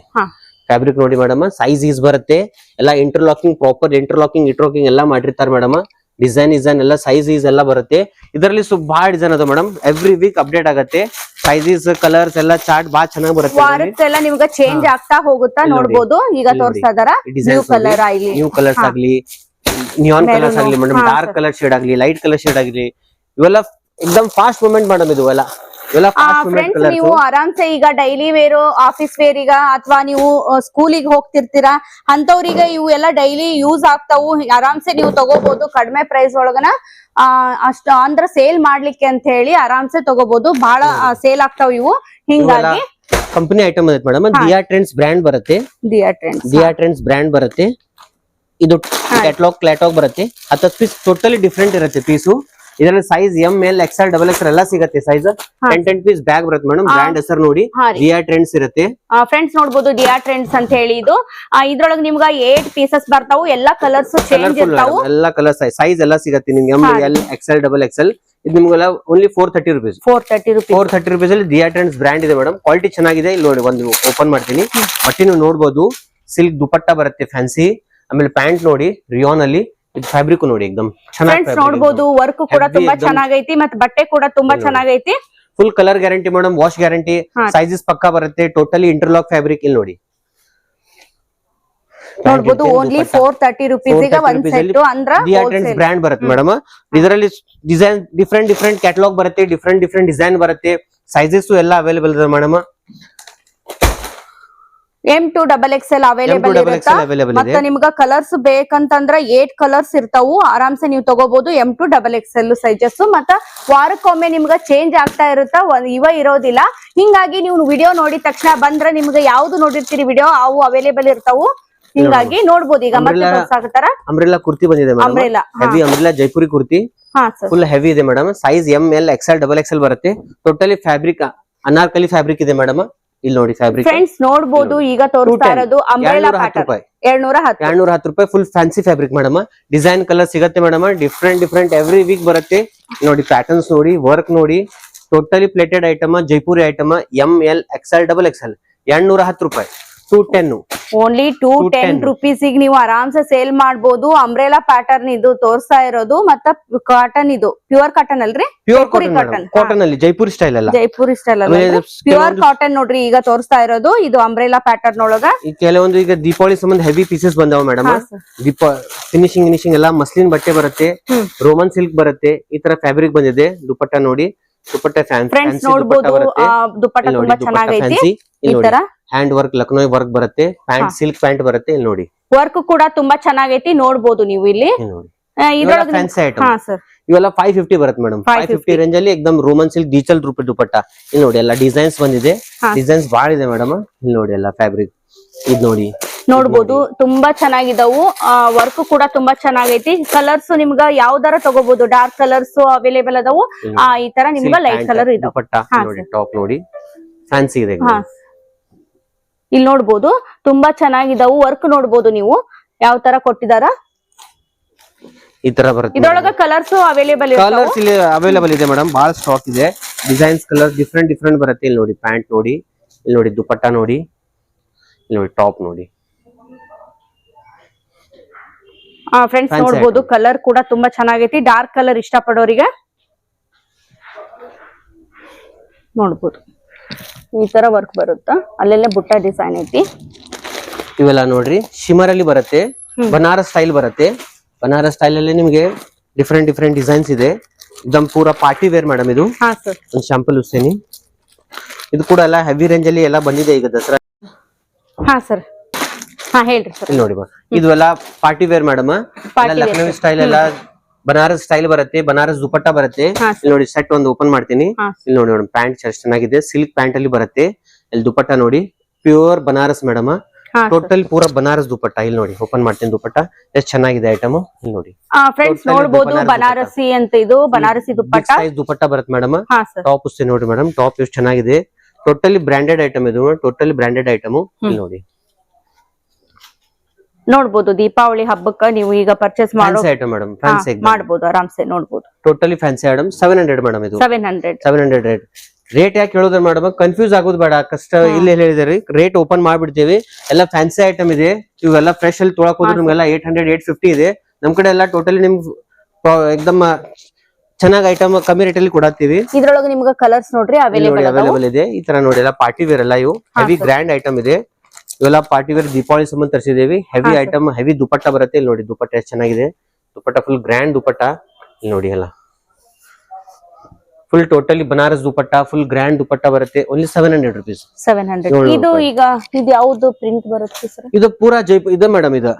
ಫ್ಯಾಬ್ರಿಕ್ ನೋಡಿ ಮೇಡಮ್ ಸೈಜ್ ಈಸ್ ಬರುತ್ತೆ. ಎಲ್ಲ ಇಂಟರ್ಲಾಕಿಂಗ್ ಪ್ರಾಪರ್ ಇಂಟರ್ಲಾಕಿಂಗ್ ಇಟ್ರೋಕಿಂಗ್ ಎಲ್ಲ ಮಾಡಿರ್ತಾರೆ ಮೇಡಮ್ ಡಿಸೈನ್ ಡಿಸೈನ್ ಎಲ್ಲ ಸೈಜ್ ಈಸ್ ಎಲ್ಲ ಬರುತ್ತೆ. ಇದರಲ್ಲಿ ಸು ಬಹಳ ಡಿಸೈನ್ ಅದ ಮೇಡಮ್ ಎವ್ರಿ ವೀಕ್ ಅಪ್ಡೇಟ್ ಆಗುತ್ತೆ. ಸೈಜಸ್ ಕಲರ್ಸ್ ಎಲ್ಲ ಚಾರ್ಟ್ ಬಹಳ ಚೆನ್ನಾಗಿ ಬರುತ್ತೆ ನಿಮ್ಗೆ ಚೇಂಜ್ ಆಗ್ತಾ ಹೋಗುತ್ತಾ ನೋಡಬಹುದು ನೋಡ್ಬೋದು. ಈಗ ತೋರಿಸ್ತಾ ಇದಾರ? ನ್ಯೂ ಕಲರ್ ಆಗ್ಲಿ ನ್ಯೂ ಕಲರ್ಸ್. ಆಗ್ಲಿ ನಿಯಾನ್ ಕಲರ್ಸ್ ಆಗ್ಲಿ ಮೇಡಮ್ ಡಾರ್ಕ್ ಕಲರ್ ಶೇಡ್ ಆಗ್ಲಿ ಲೈಟ್ ಕಲರ್ ಶೇಡ್ ಆಗ್ಲಿ ಇವೆಲ್ಲ ಎಕ್ದಮ್ ಫಾಸ್ಟ್ ಮೂವ್ಮೆಂಟ್ ಮೇಡಮ್ ಇದು ಎಲ್ಲ ಫ್ರೆಂಡ್ಸ್ ನೀವು ಆರಾಮ್ಸೆ ಈಗ ಡೈಲಿ ವೇರ್ ಆಫೀಸ್ ವೇರ್ ಈಗ ಅಥವಾ ನೀವು ಸ್ಕೂಲಿಗೆ ಹೋಗ್ತಿರ್ತೀರಾ ಅಂತವ್ರಿಗೆ ಇವು ಎಲ್ಲ ಡೈಲಿ ಯೂಸ್ ಆಗ್ತಾವು. ಆರಾಮ್ಸೆ ನೀವು ತಗೋಬಹುದು ಕಡಿಮೆ ಪ್ರೈಸ್ ಒಳಗನ ಅಷ್ಟ ಅಂದ್ರ ಸೇಲ್ ಮಾಡ್ಲಿಕ್ಕೆ ಅಂತ ಹೇಳಿ ಆರಾಮ್ಸೆ ತಗೋಬಹುದು ಬಹಳ ಸೇಲ್ ಆಗ್ತಾವ ಇವು. ಹಿಂಗಾಗಿ ಕಂಪನಿ ಐಟಮ್ ಐತೆ ಮೇಡಮ್. ದಿಯಾ ಟ್ರೆಂಡ್ಸ್ ಬ್ರ್ಯಾಂಡ್ ಬರುತ್ತೆ. Diya trends Diya trends brand ಬರುತ್ತೆ. ಇದು ಕ್ಯಾಟ್ಲಾಗ್ ಕ್ಲಾಟಾಗ್ ಬರುತ್ತೆ. ಹತ್ತತ್ತು ಪೀಸ್ ಟೋಟಲಿ ಡಿಫ್ರೆಂಟ್ ಇರುತ್ತೆ ಪೀಸು ಇದರಲ್ಲಿ size M L XL double X ಎಲ್ಲ ಸಿಗುತ್ತೆ size ten ten piece bag ಬರುತ್ತೆ ಮೇಡಮ್ ಬ್ರಾಂಡ್ ಬ್ರ್ಯಾಂಡ್ ಹೆಸರು ನೋಡಿ. ಡಿಆರ್ ಟ್ರೆಂಡ್ಸ್ ಇರುತ್ತೆ. ಫ್ರೆಂಡ್ಸ್ ನೋಡಬಹುದು ಡಿಯಾ ಟ್ರೆಂಡ್ಸ್ ಅಂತ ಹೇಳಿ ಇದು. ಇದ್ರೊಳಗೆ ನಿಮ್ಗೆ ಏಟ್ ಪೀಸಸ್ ಬರ್ತಾವು ಎಲ್ಲಾ ಕಲರ್ಸ್ ಚೇಂಜ್ ಇರ್ತಾವು. ಎಲ್ಲ ಕಲರ್ ಸೈಜ್ ಎಲ್ಲ ಸಿಗುತ್ತೆ ನಿಮ್ಗೆ. ಎಂ ಹಾ. ಎಲ್ ಡಬಲ್ ಡಬಲ್ ಎಲ್ ಇದು ನಿಮ್ಗೆಲ್ಲ only four thirty rupees four thirty rupees four thirty rupees ಅಲ್ಲಿ ಡಿಯಾ ಟ್ರೆಂಡ್ಸ್ ಬ್ರ್ಯಾಂಡ್ ಇದೆ ಮೇಡಮ್ ಕ್ವಾಲಿಟಿ ಚೆನ್ನಾಗಿದೆ. ಇಲ್ಲಿ ನೋಡಿ ಒಂದು ಓಪನ್ ಮಾಡ್ತೀನಿ. ಬಟ್ಟೆ ನೀವು ನೋಡಬಹುದು ಸಿಲ್ಕ್ ದುಪಟ್ಟ ಬರುತ್ತೆ ಫ್ಯಾನ್ಸಿ ಆಮೇಲೆ ಪ್ಯಾಂಟ್ ನೋಡಿ ರಿಯಾನ್ ಅಲ್ಲಿ. ಇದು ಫ್ಯಾಬ್ರಿಕ್ ನೋಡಿ ಎಕ್ದಮ್ ಚೆನ್ನಾಗಿ ನೋಡಬಹುದು ವರ್ಕ್ ಕೂಡ ತುಂಬಾ ಚೆನ್ನಾಗೈತಿ ಮತ್ತೆ ಬಟ್ಟೆ ಕೂಡ ತುಂಬಾ ಚೆನ್ನಾಗೈತಿ. Full colour guarantee madam wash guarantee sizes ಪಕ್ಕಾ ಬರುತ್ತೆ ಟೋಟಲಿ ಇಂಟರ್ಲಾಕ್ ಫ್ಯಾಬ್ರಿಕ್ ಇಲ್ಲಿ ನೋಡಿ. ನೋಡಬಹುದು ಓನ್ಲಿ ಫೋರ್ ತರ್ಟಿ ರುಪೀಸ್ ಒಂದ್ ಸೆಟ್ ಬ್ರ್ಯಾಂಡ್ ಬರುತ್ತೆ ಮೇಡಮ್ ಇದರಲ್ಲಿ ಡಿಸೈನ್ ಡಿಫ್ರೆಂಟ್ ಡಿಫ್ರೆಂಟ್ ಕ್ಯಾಟಲಾಗ್ ಬರುತ್ತೆ ಡಿಫ್ರೆಂಟ್ ಡಿಫ್ರೆಂಟ್ ಡಿಸೈನ್ ಬರುತ್ತೆ. ಸೈಜಸ್ ಎಲ್ಲ ಅವೈಲೇಬಲ್ ಇದೆ madam M to double X L available ಮತ್ತೆ ನಿಮ್ಗ ಕಲರ್ಸ್ ಬೇಕಂತಂದ್ರ ಏಟ್ ಕಲರ್ಸ್ ಇರ್ತಾವು. ಆರಾಮ್ಸೆ ನೀವು ತಗೋಬಹುದು M to double X L sizes ಮತ್ತ ವಾರಕ್ಕೊಮ್ಮೆ ನಿಮ್ಗ ಚೇಂಜ್ ಆಗ್ತಾ ಇರುತ್ತ? ಇವ ಇರೋದಿಲ್ಲ. ಹಿಂಗಾಗಿ ನೀವು ವಿಡಿಯೋ ನೋಡಿದ ತಕ್ಷಣ ಬಂದ್ರೆ ನಿಮ್ಗೆ ಯಾವ್ದು ನೋಡಿರ್ತೀರಿ ವಿಡಿಯೋ ಅವು ಅವೈಲೇಬಲ್ ಇರ್ತಾವು. ಹಿಂಗಾಗಿ ನೋಡ್ಬೋದು. ಈಗ ಮತ್ತೆ ಅಂಬ್ರೆಲ್ಲಾ ಕುರ್ತಿ ಬಂದಿದೆ umbrella heavy umbrella Jaipuri kurti. Full heavy ಇದೆ madam size M L XL double XL ಬರುತ್ತೆ. ಟೋಟಲಿ ಫ್ಯಾಬ್ರಿಕ್ ಅನಾರ್ಕಲಿ ಫ್ಯಾಬ್ರಿಕ್ ಇದೆ ಮೇಡಮ್ ಇಲ್ಲಿ ನೋಡಿ ಫ್ಯಾಬ್ರಿಕ್ ಫ್ರೆಂಡ್ಸ್ ನೋಡಬಹುದು ಈಗ ತೋರಿಸ್ತಾ ಇರೋದು ಅಂಬ್ರೆಲಾ ಎರಡ್ನೂರ ಹತ್ತು ಪ್ಯಾಟರ್ನ್ ರೂಪಾಯಿ. ಎರಡ್ನೂರ ಹತ್ತು. ಎರಡ್ನೂರ ಹತ್ತು ರೂಪಾಯಿ full fancy fabric madam design colour ಸಿಗತ್ತೆ madam different different every week ಬರುತ್ತೆ. ನೋಡಿ ಪ್ಯಾಟರ್ನ್ಸ್ ನೋಡಿ ವರ್ಕ್ ನೋಡಿ. Totally pleated item Jaipuri item M L XL double L ಎರಡ್ನೂರ ಹತ್ತು ರೂಪಾಯಿ. Two ten only two ten 210. Rupees ನೀವು ಆರಾಮ್ಸೆ ಸೇಲ್ ಮಾಡಬಹುದು ಅಂಬ್ರೆಲಾ ಪ್ಯಾಟರ್ನ್ ಇದು ತೋರಿಸ್ತಾ ಇರೋದು. ಮತ್ತ ಕಾಟನ್ ಇದು. ಪ್ಯೂರ್ ಕಾಟನ್ ಅಲ್ರಿ? ಪ್ಯೂರ್ ಕಾಟನ್ ಕಾಟನ್ ಅಲ್ಲಿ ಜೈಪುರಿ ಸ್ಟೈಲ್ ಅಲ್ಲ. ಜೈಪುರಿ ಸ್ಟೈಲ್ ಅಲ್ಲ ಪ್ಯೂರ್ ಕಾಟನ್ ನೋಡ್ರಿ ಈಗ ತೋರಿಸ್ತಾ ಇರೋದು. ಇದು ಅಂಬ್ರೆಲಾ ಪ್ಯಾಟರ್ನ್ ಒಳಗ. ಈ ಕೆಲವೊಂದು ಈಗ ದೀಪಾವಳಿ ಸಂಬಂಧ ಹೆವಿ ಪೀಸಸ್ ಬಂದಾವ ಮೇಡಮ್. ದೀಪ ಫಿನಿಶಿಂಗ್ ಫಿನಿಶಿಂಗ್ ಎಲ್ಲ ಮಸ್ಲಿನ್ ಬಟ್ಟೆ ಬರುತ್ತೆ. ರೋಮನ್ ಸಿಲ್ಕ್ ಬರುತ್ತೆ. ಈ ತರ ಫ್ಯಾಬ್ರಿಕ್ ಬಂದಿದೆ. ದುಪಟ್ಟ ನೋಡಿ. ದುಪಟ್ಟ ಫ್ಯಾನ್ಸಿ ನೋಡ್ಬೋದು. ದುಪಟ್ಟ ತುಂಬಾ ಚೆನ್ನಾಗೈತಿ. ಈ ತರ. ಹ್ಯಾಂಡ್ ವರ್ಕ್ ಲಕ್ನೋ ವರ್ಕ್ ಬರುತ್ತೆ. ಪ್ಯಾಂಟ್ ಸಿಲ್ಕ್ ಪ್ಯಾಂಟ್ ಬರುತ್ತೆ ಇಲ್ಲಿ ನೋಡಿ. ವರ್ಕ್ ಕೂಡ ತುಂಬಾ ಚೆನ್ನಾಗೈತಿ ನೋಡಬಹುದು ನೀವು ಇಲ್ಲಿ. ನೋಡಿ. ಇವೆಲ್ಲ ಫೈವ್ ಫಿಫ್ಟಿ ಬರುತ್ತೆ ಮೇಡಮ್ ಫೈವ್ 550 ಫಿಫ್ಟಿ ರೇಂಜ್ ಅಲ್ಲಿ ಎಕ್ದಮ್ ರೋಮನ್ ಸಿಲ್ಕ್ ಡಿಜಿಟಲ್ ರೂಪಾಯಿ ದುಪಟ್ಟ. ಇಲ್ಲಿ ನೋಡಿ ಎಲ್ಲ ಡಿಸೈನ್ಸ್ ಬಂದಿದೆ. ಡಿಸೈನ್ಸ್ ಬಾಳ ಇದೆ ಮೇಡಮ್ ಇಲ್ಲಿ ನೋಡಿ ಎಲ್ಲ ಫ್ಯಾಬ್ರಿಕ್ ಇದ್ ನೋಡಿ. ನೋಡ್ಬೋದು ತುಂಬಾ ಚೆನ್ನಾಗಿದಾವು. ವರ್ಕ್ ಕೂಡ ತುಂಬಾ ಚೆನ್ನಾಗೈತಿ. ಕಲರ್ಸ್ ನಿಮ್ಗ ಯಾವ್ದಾರ ತಗೋಬಹುದು ಡಾರ್ಕ್ ಕಲರ್ಸ್ ಅವೈಲೇಬಲ್ ಅದಾವು. ಆ, ಈ ತರ ನಿಮ್ಗ ಲೈಟ್ ಕಲರ್ ಇದೆ ಟಾಪ್ ನೋಡಿ ಫ್ಯಾನ್ಸಿ ಇದೆ ಇಲ್ಲಿ ನೋಡ್ಬೋದು ತುಂಬಾ ಚೆನ್ನಾಗಿದಾವು ವರ್ಕ್ ನೋಡ್ಬೋದು ನೀವು. ಯಾವ ತರ ಕೊಟ್ಟಿದಾರ? ಈ ತರ ಬರುತ್ತೆ ಇದ್ರೊಳಗ ಕಲರ್ಸ್ ಅವೈಲೇಬಲ್ ಕಲರ್ಸ್ ಇಲ್ಲಿ ಅವೈಲೇಬಲ್ ಇದೆ ಮೇಡಮ್ ಬಹಳ ಸ್ಟಾಕ್ ಇದೆ. ಡಿಸೈನ್ಸ್ ಕಲರ್ ಡಿಫ್ರೆಂಟ್ ಡಿಫ್ರೆಂಟ್ ಬರುತ್ತೆ. ಇಲ್ಲಿ ನೋಡಿ ಪ್ಯಾಂಟ್ ನೋಡಿ ಇಲ್ಲಿ ನೋಡಿ ದುಪಟ್ಟ ನೋಡಿ ಇಲ್ಲಿ ನೋಡಿ ಟಾಪ್ ನೋಡಿ. ಫ್ರೆಂಡ್ಸ್ ನೋಡ್ಬೋದು ಕಲರ್ ಕೂಡ ತುಂಬಾ ಚೆನ್ನಾಗೈತಿ. ಡಾರ್ಕ್ ಕಲರ್ ಇಷ್ಟಪಡೋರಿಗೆ ನೋಡ್ಬೋದು. ಈ ತರ ವರ್ಕ್ ಬರುತ್ತಾ? ಅಲ್ಲೆಲ್ಲ ಬುಟ್ಟ ಡಿಸೈನ್ ಐತಿ. ಇವೆಲ್ಲ ನೋಡ್ರಿ ಶಿಮರ್ ಅಲ್ಲಿ ಬರುತ್ತೆ ಬನಾರಸ್ ಸ್ಟೈಲ್ ಬರುತ್ತೆ. ಬನಾರಸ್ ಸ್ಟೈಲ್ ಅಲ್ಲಿ ನಿಮಗೆ ಡಿಫ್ರೆಂಟ್ ಡಿಫ್ರೆಂಟ್ ಡಿಸೈನ್ಸ್ ಇದೆ. ಇದಮ್ ಪೂರ ಪಾರ್ಟಿ ವೇರ್ ಮೇಡಮ್ ಇದು. ಒಂದು ಶಾಂಪಲ್ ಉಸ್ತೇನಿ ಇದು ಕೂಡ ಎಲ್ಲ ಹೆವಿ ರೇಂಜ್ ಅಲ್ಲಿ ಎಲ್ಲ ಬಂದಿದೆ ಈಗ ದಸರಾ. ಹಾ ಸರ್ ಹಾ ಹೇಳ್ರಿ ಸರ್ ನೋಡಿ ಇದು ಎಲ್ಲ party wear madam Lucknow style ಎಲ್ಲ ಬನಾರಸ್ ಸ್ಟೈಲ್ ಬರುತ್ತೆ ಬನಾರಸ್ ದುಪಟ್ಟ ಬರುತ್ತೆ. ಇಲ್ಲಿ ನೋಡಿ ಸೆಟ್ ಒಂದು ಓಪನ್ ಮಾಡ್ತೀನಿ. ಇಲ್ಲಿ ನೋಡಿ ಮೇಡಮ್ ಪ್ಯಾಂಟ್ ಎಷ್ಟು ಚೆನ್ನಾಗಿದೆ. ಸಿಲ್ಕ್ ಪ್ಯಾಂಟ್ ಅಲ್ಲಿ ಬರುತ್ತೆ. ಇಲ್ಲಿ ದುಪಟ್ಟ ನೋಡಿ. ಪ್ಯೂರ್ ಬನಾರಸ್ ಮೇಡಮ್ ಟೋಟಲ್ ಪೂರ ಬನಾರಸ್ ದುಪಟ್ಟ. ಇಲ್ಲಿ ನೋಡಿ ಓಪನ್ ಮಾಡ್ತೀನಿ ದುಪಟ್ಟ. ಎಷ್ಟು ಚೆನ್ನಾಗಿದೆ ಐಟಮ್ ಇಲ್ಲಿ ನೋಡಿ. ಫ್ರೆಂಡ್ಸ್ Totally ಬನಾರಸಿ ಅಂತ ಇದು ಬನಾರಸಿ ದುಪಟ್ಟ. ದುಪಟ್ಟ ಬರುತ್ತೆ ಮೇಡಮ್ ಟಾಪ್ ಉಸ್ತಿ ನೋಡಿ ಮೇಡಮ್ ಟಾಪ್ ಎಷ್ಟು ಚೆನ್ನಾಗಿದೆ. ಟೋಟಲಿ ಬ್ರಾಂಡೆಡ್ ಐಟಮ್ ಇದು. ಟೋಟಲಿ ಬ್ರಾಂಡೆಡ್ ಐಟಮ್ ಇಲ್ಲಿ ನೋಡಿ. ನೋಡ್ಬೋದು ದೀಪಾವಳಿ ಹಬ್ಬಕ್ಕ ನೀವು ಈಗ ಪರ್ಚೇಸ್ ಮಾಡಬಹುದು ಮೇಡಮ್ ಮಾಡ್ಬೋದು ಆರಾಮ್ಸೆ ನೋಡಬಹುದು totally fancy item seven hundred madam ಇದು. Seven hundred seven hundred rate rate ಯಾಕೆ ಹೇಳೋದ್ರ ಮೇಡಮ್ ಕನ್ಫ್ಯೂಸ್ ಆಗೋದು ಬೇಡ. ಕಷ್ಟ ಇಲ್ಲಿ ಹೇಳಿದ್ರಿ ರೇಟ್ ಓಪನ್ ಮಾಡ್ಬಿಡ್ತೀವಿ. ಎಲ್ಲ ಫ್ಯಾನ್ಸಿ ಐಟಮ್ ಇದೆ. ಇವೆಲ್ಲ ಫ್ರೆಶ್ ಅಲ್ಲಿ ತೊಳಕ್ ಹೋದ್ರೆ ನಿಮ್ಗೆಲ್ಲ ಏಟ್ ಹಂಡ್ರೆಡ್ ಏಟ್ ಫಿಫ್ಟಿ ಇದೆ. ನಮ್ ಕಡೆ ಎಲ್ಲ ಟೋಟಲಿ ನಿಮ್ ಎಕ್ದಮ್ ಚೆನ್ನಾಗಿ ಐಟಮ್ ಕಮ್ಮಿ ರೇಟ್ ಅಲ್ಲಿ ಕೊಡತ್ತೀವಿ. ಇದ್ರೊಳಗೆ ನಿಮ್ಗೆ ಕಲರ್ಸ್ ನೋಡ್ರಿ ನೋಡಿ ಅವೈಲೇಬಲ್ ಇದೆ. ಈ ತರ ನೋಡಿ ಎಲ್ಲ ಪಾರ್ಟಿ ವೇರ್ ಎಲ್ಲ ಇವು. ಹೆವಿ. ಗ್ರ್ಯಾಂಡ್ ಐಟಮ್ ಇದೆ. ಇವೆಲ್ಲ ಪಾರ್ಟಿ ವೇರ್ ದೀಪಾವಳಿ ಸಂಬಂಧ ತರಿಸಿದೇವಿ ಹೆವಿ ಐಟಮ್ ಹೆವಿ ದುಪಟ್ಟ ಬರುತ್ತೆ. ಇಲ್ಲಿ ನೋಡಿ ದುಪಟ್ಟ ಎಷ್ಟು ಚೆನ್ನಾಗಿದೆ. Dupatta full grand dupatta. ಇಲ್ಲಿ ನೋಡಿ ಅಲ್ಲ. Full totally Banaras dupatta full grand dupatta ಬರುತ್ತೆ. Only seven hundred rupees seven hundred ಇದು. ಈಗ ಇದು ಯಾವ್ದು ಪ್ರಿಂಟ್ ಬರುತ್ತೆ ಸರ್ ಇದು ಪೂರಾ ಜೈಪುರ್ ಇದು ಮೇಡಮ್ ಇದು.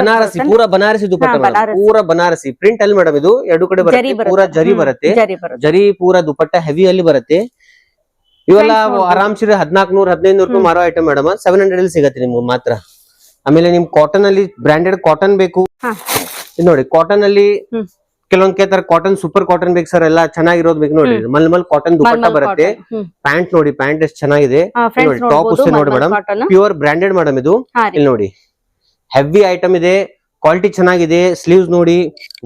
ಬನಾರಸಿ ಪೂರ ಬನಾರಸಿ ದುಪಟ್ಟ ಪೂರ ಬನಾರಸಿ. ಪೂರಾ ಬನಾರಸಿ ಪ್ರಿಂಟ್ ಅಲ್ಲಿ ಮೇಡಮ್ ಇದು. ಎರಡು ಕಡೆ ಬರುತ್ತೆ ಪೂರಾ ಜರಿ ಬರುತ್ತೆ. ಜರಿ ಬರುತ್ತೆ. ಜರಿ ಪೂರಾ ದುಪಟ್ಟ ಹೆವಿ ಅಲ್ಲಿ ಬರುತ್ತೆ. ಇವೆಲ್ಲ. ಆರಾಮ್ಸಿರಿ ಹದಿನಾಲ್ಕು ನೂರ ಹದಿನೈದು ರೂಪಾಯಿ ಮಾರೋ ಐಟಮ್ ಮೇಡಮ್. ಸೆವೆನ್ ಹಂಡ್ರೆಡ್ ಅಲ್ಲಿ ಸಿಗತ್ತೆ ನಿಮ್ಗೆ ಮಾತ್ರ. ಆಮೇಲೆ ನಿಮ್ ಕಾಟನ್ ಅಲ್ಲಿ ಬ್ರಾಂಡೆಡ್ ಕಾಟನ್ ಬೇಕು. ನೋಡಿ ಕಾಟನ್ ಅಲ್ಲಿ. ಕೆಲವೊಂದ್ ಕೇಳ್ತಾರೆ ಕಾಟನ್ ಸೂಪರ್ ಕಾಟನ್ ಬೇಕು ಸರ್ ಎಲ್ಲ ಚೆನ್ನಾಗಿರೋದು ಬೇಕು ನೋಡಿ. ಮಲ್ ಮಲ್ ಕಾಟನ್ ದುಪಟ್ಟ ಬರುತ್ತೆ. ಪ್ಯಾಂಟ್ ನೋಡಿ ಪ್ಯಾಂಟ್ ಎಷ್ಟು ಚೆನ್ನಾಗಿದೆ. ಟಾಪ್ ನೋಡಿ, top madam. Pure branded madam ಇದು. ಇಲ್ಲಿ ನೋಡಿ. ಹೆವಿ ಐಟಮ್ ಇದೆ. ಕ್ವಾಲಿಟಿ ಚೆನ್ನಾಗಿದೆ. ಸ್ಲೀವ್ಸ್ ನೋಡಿ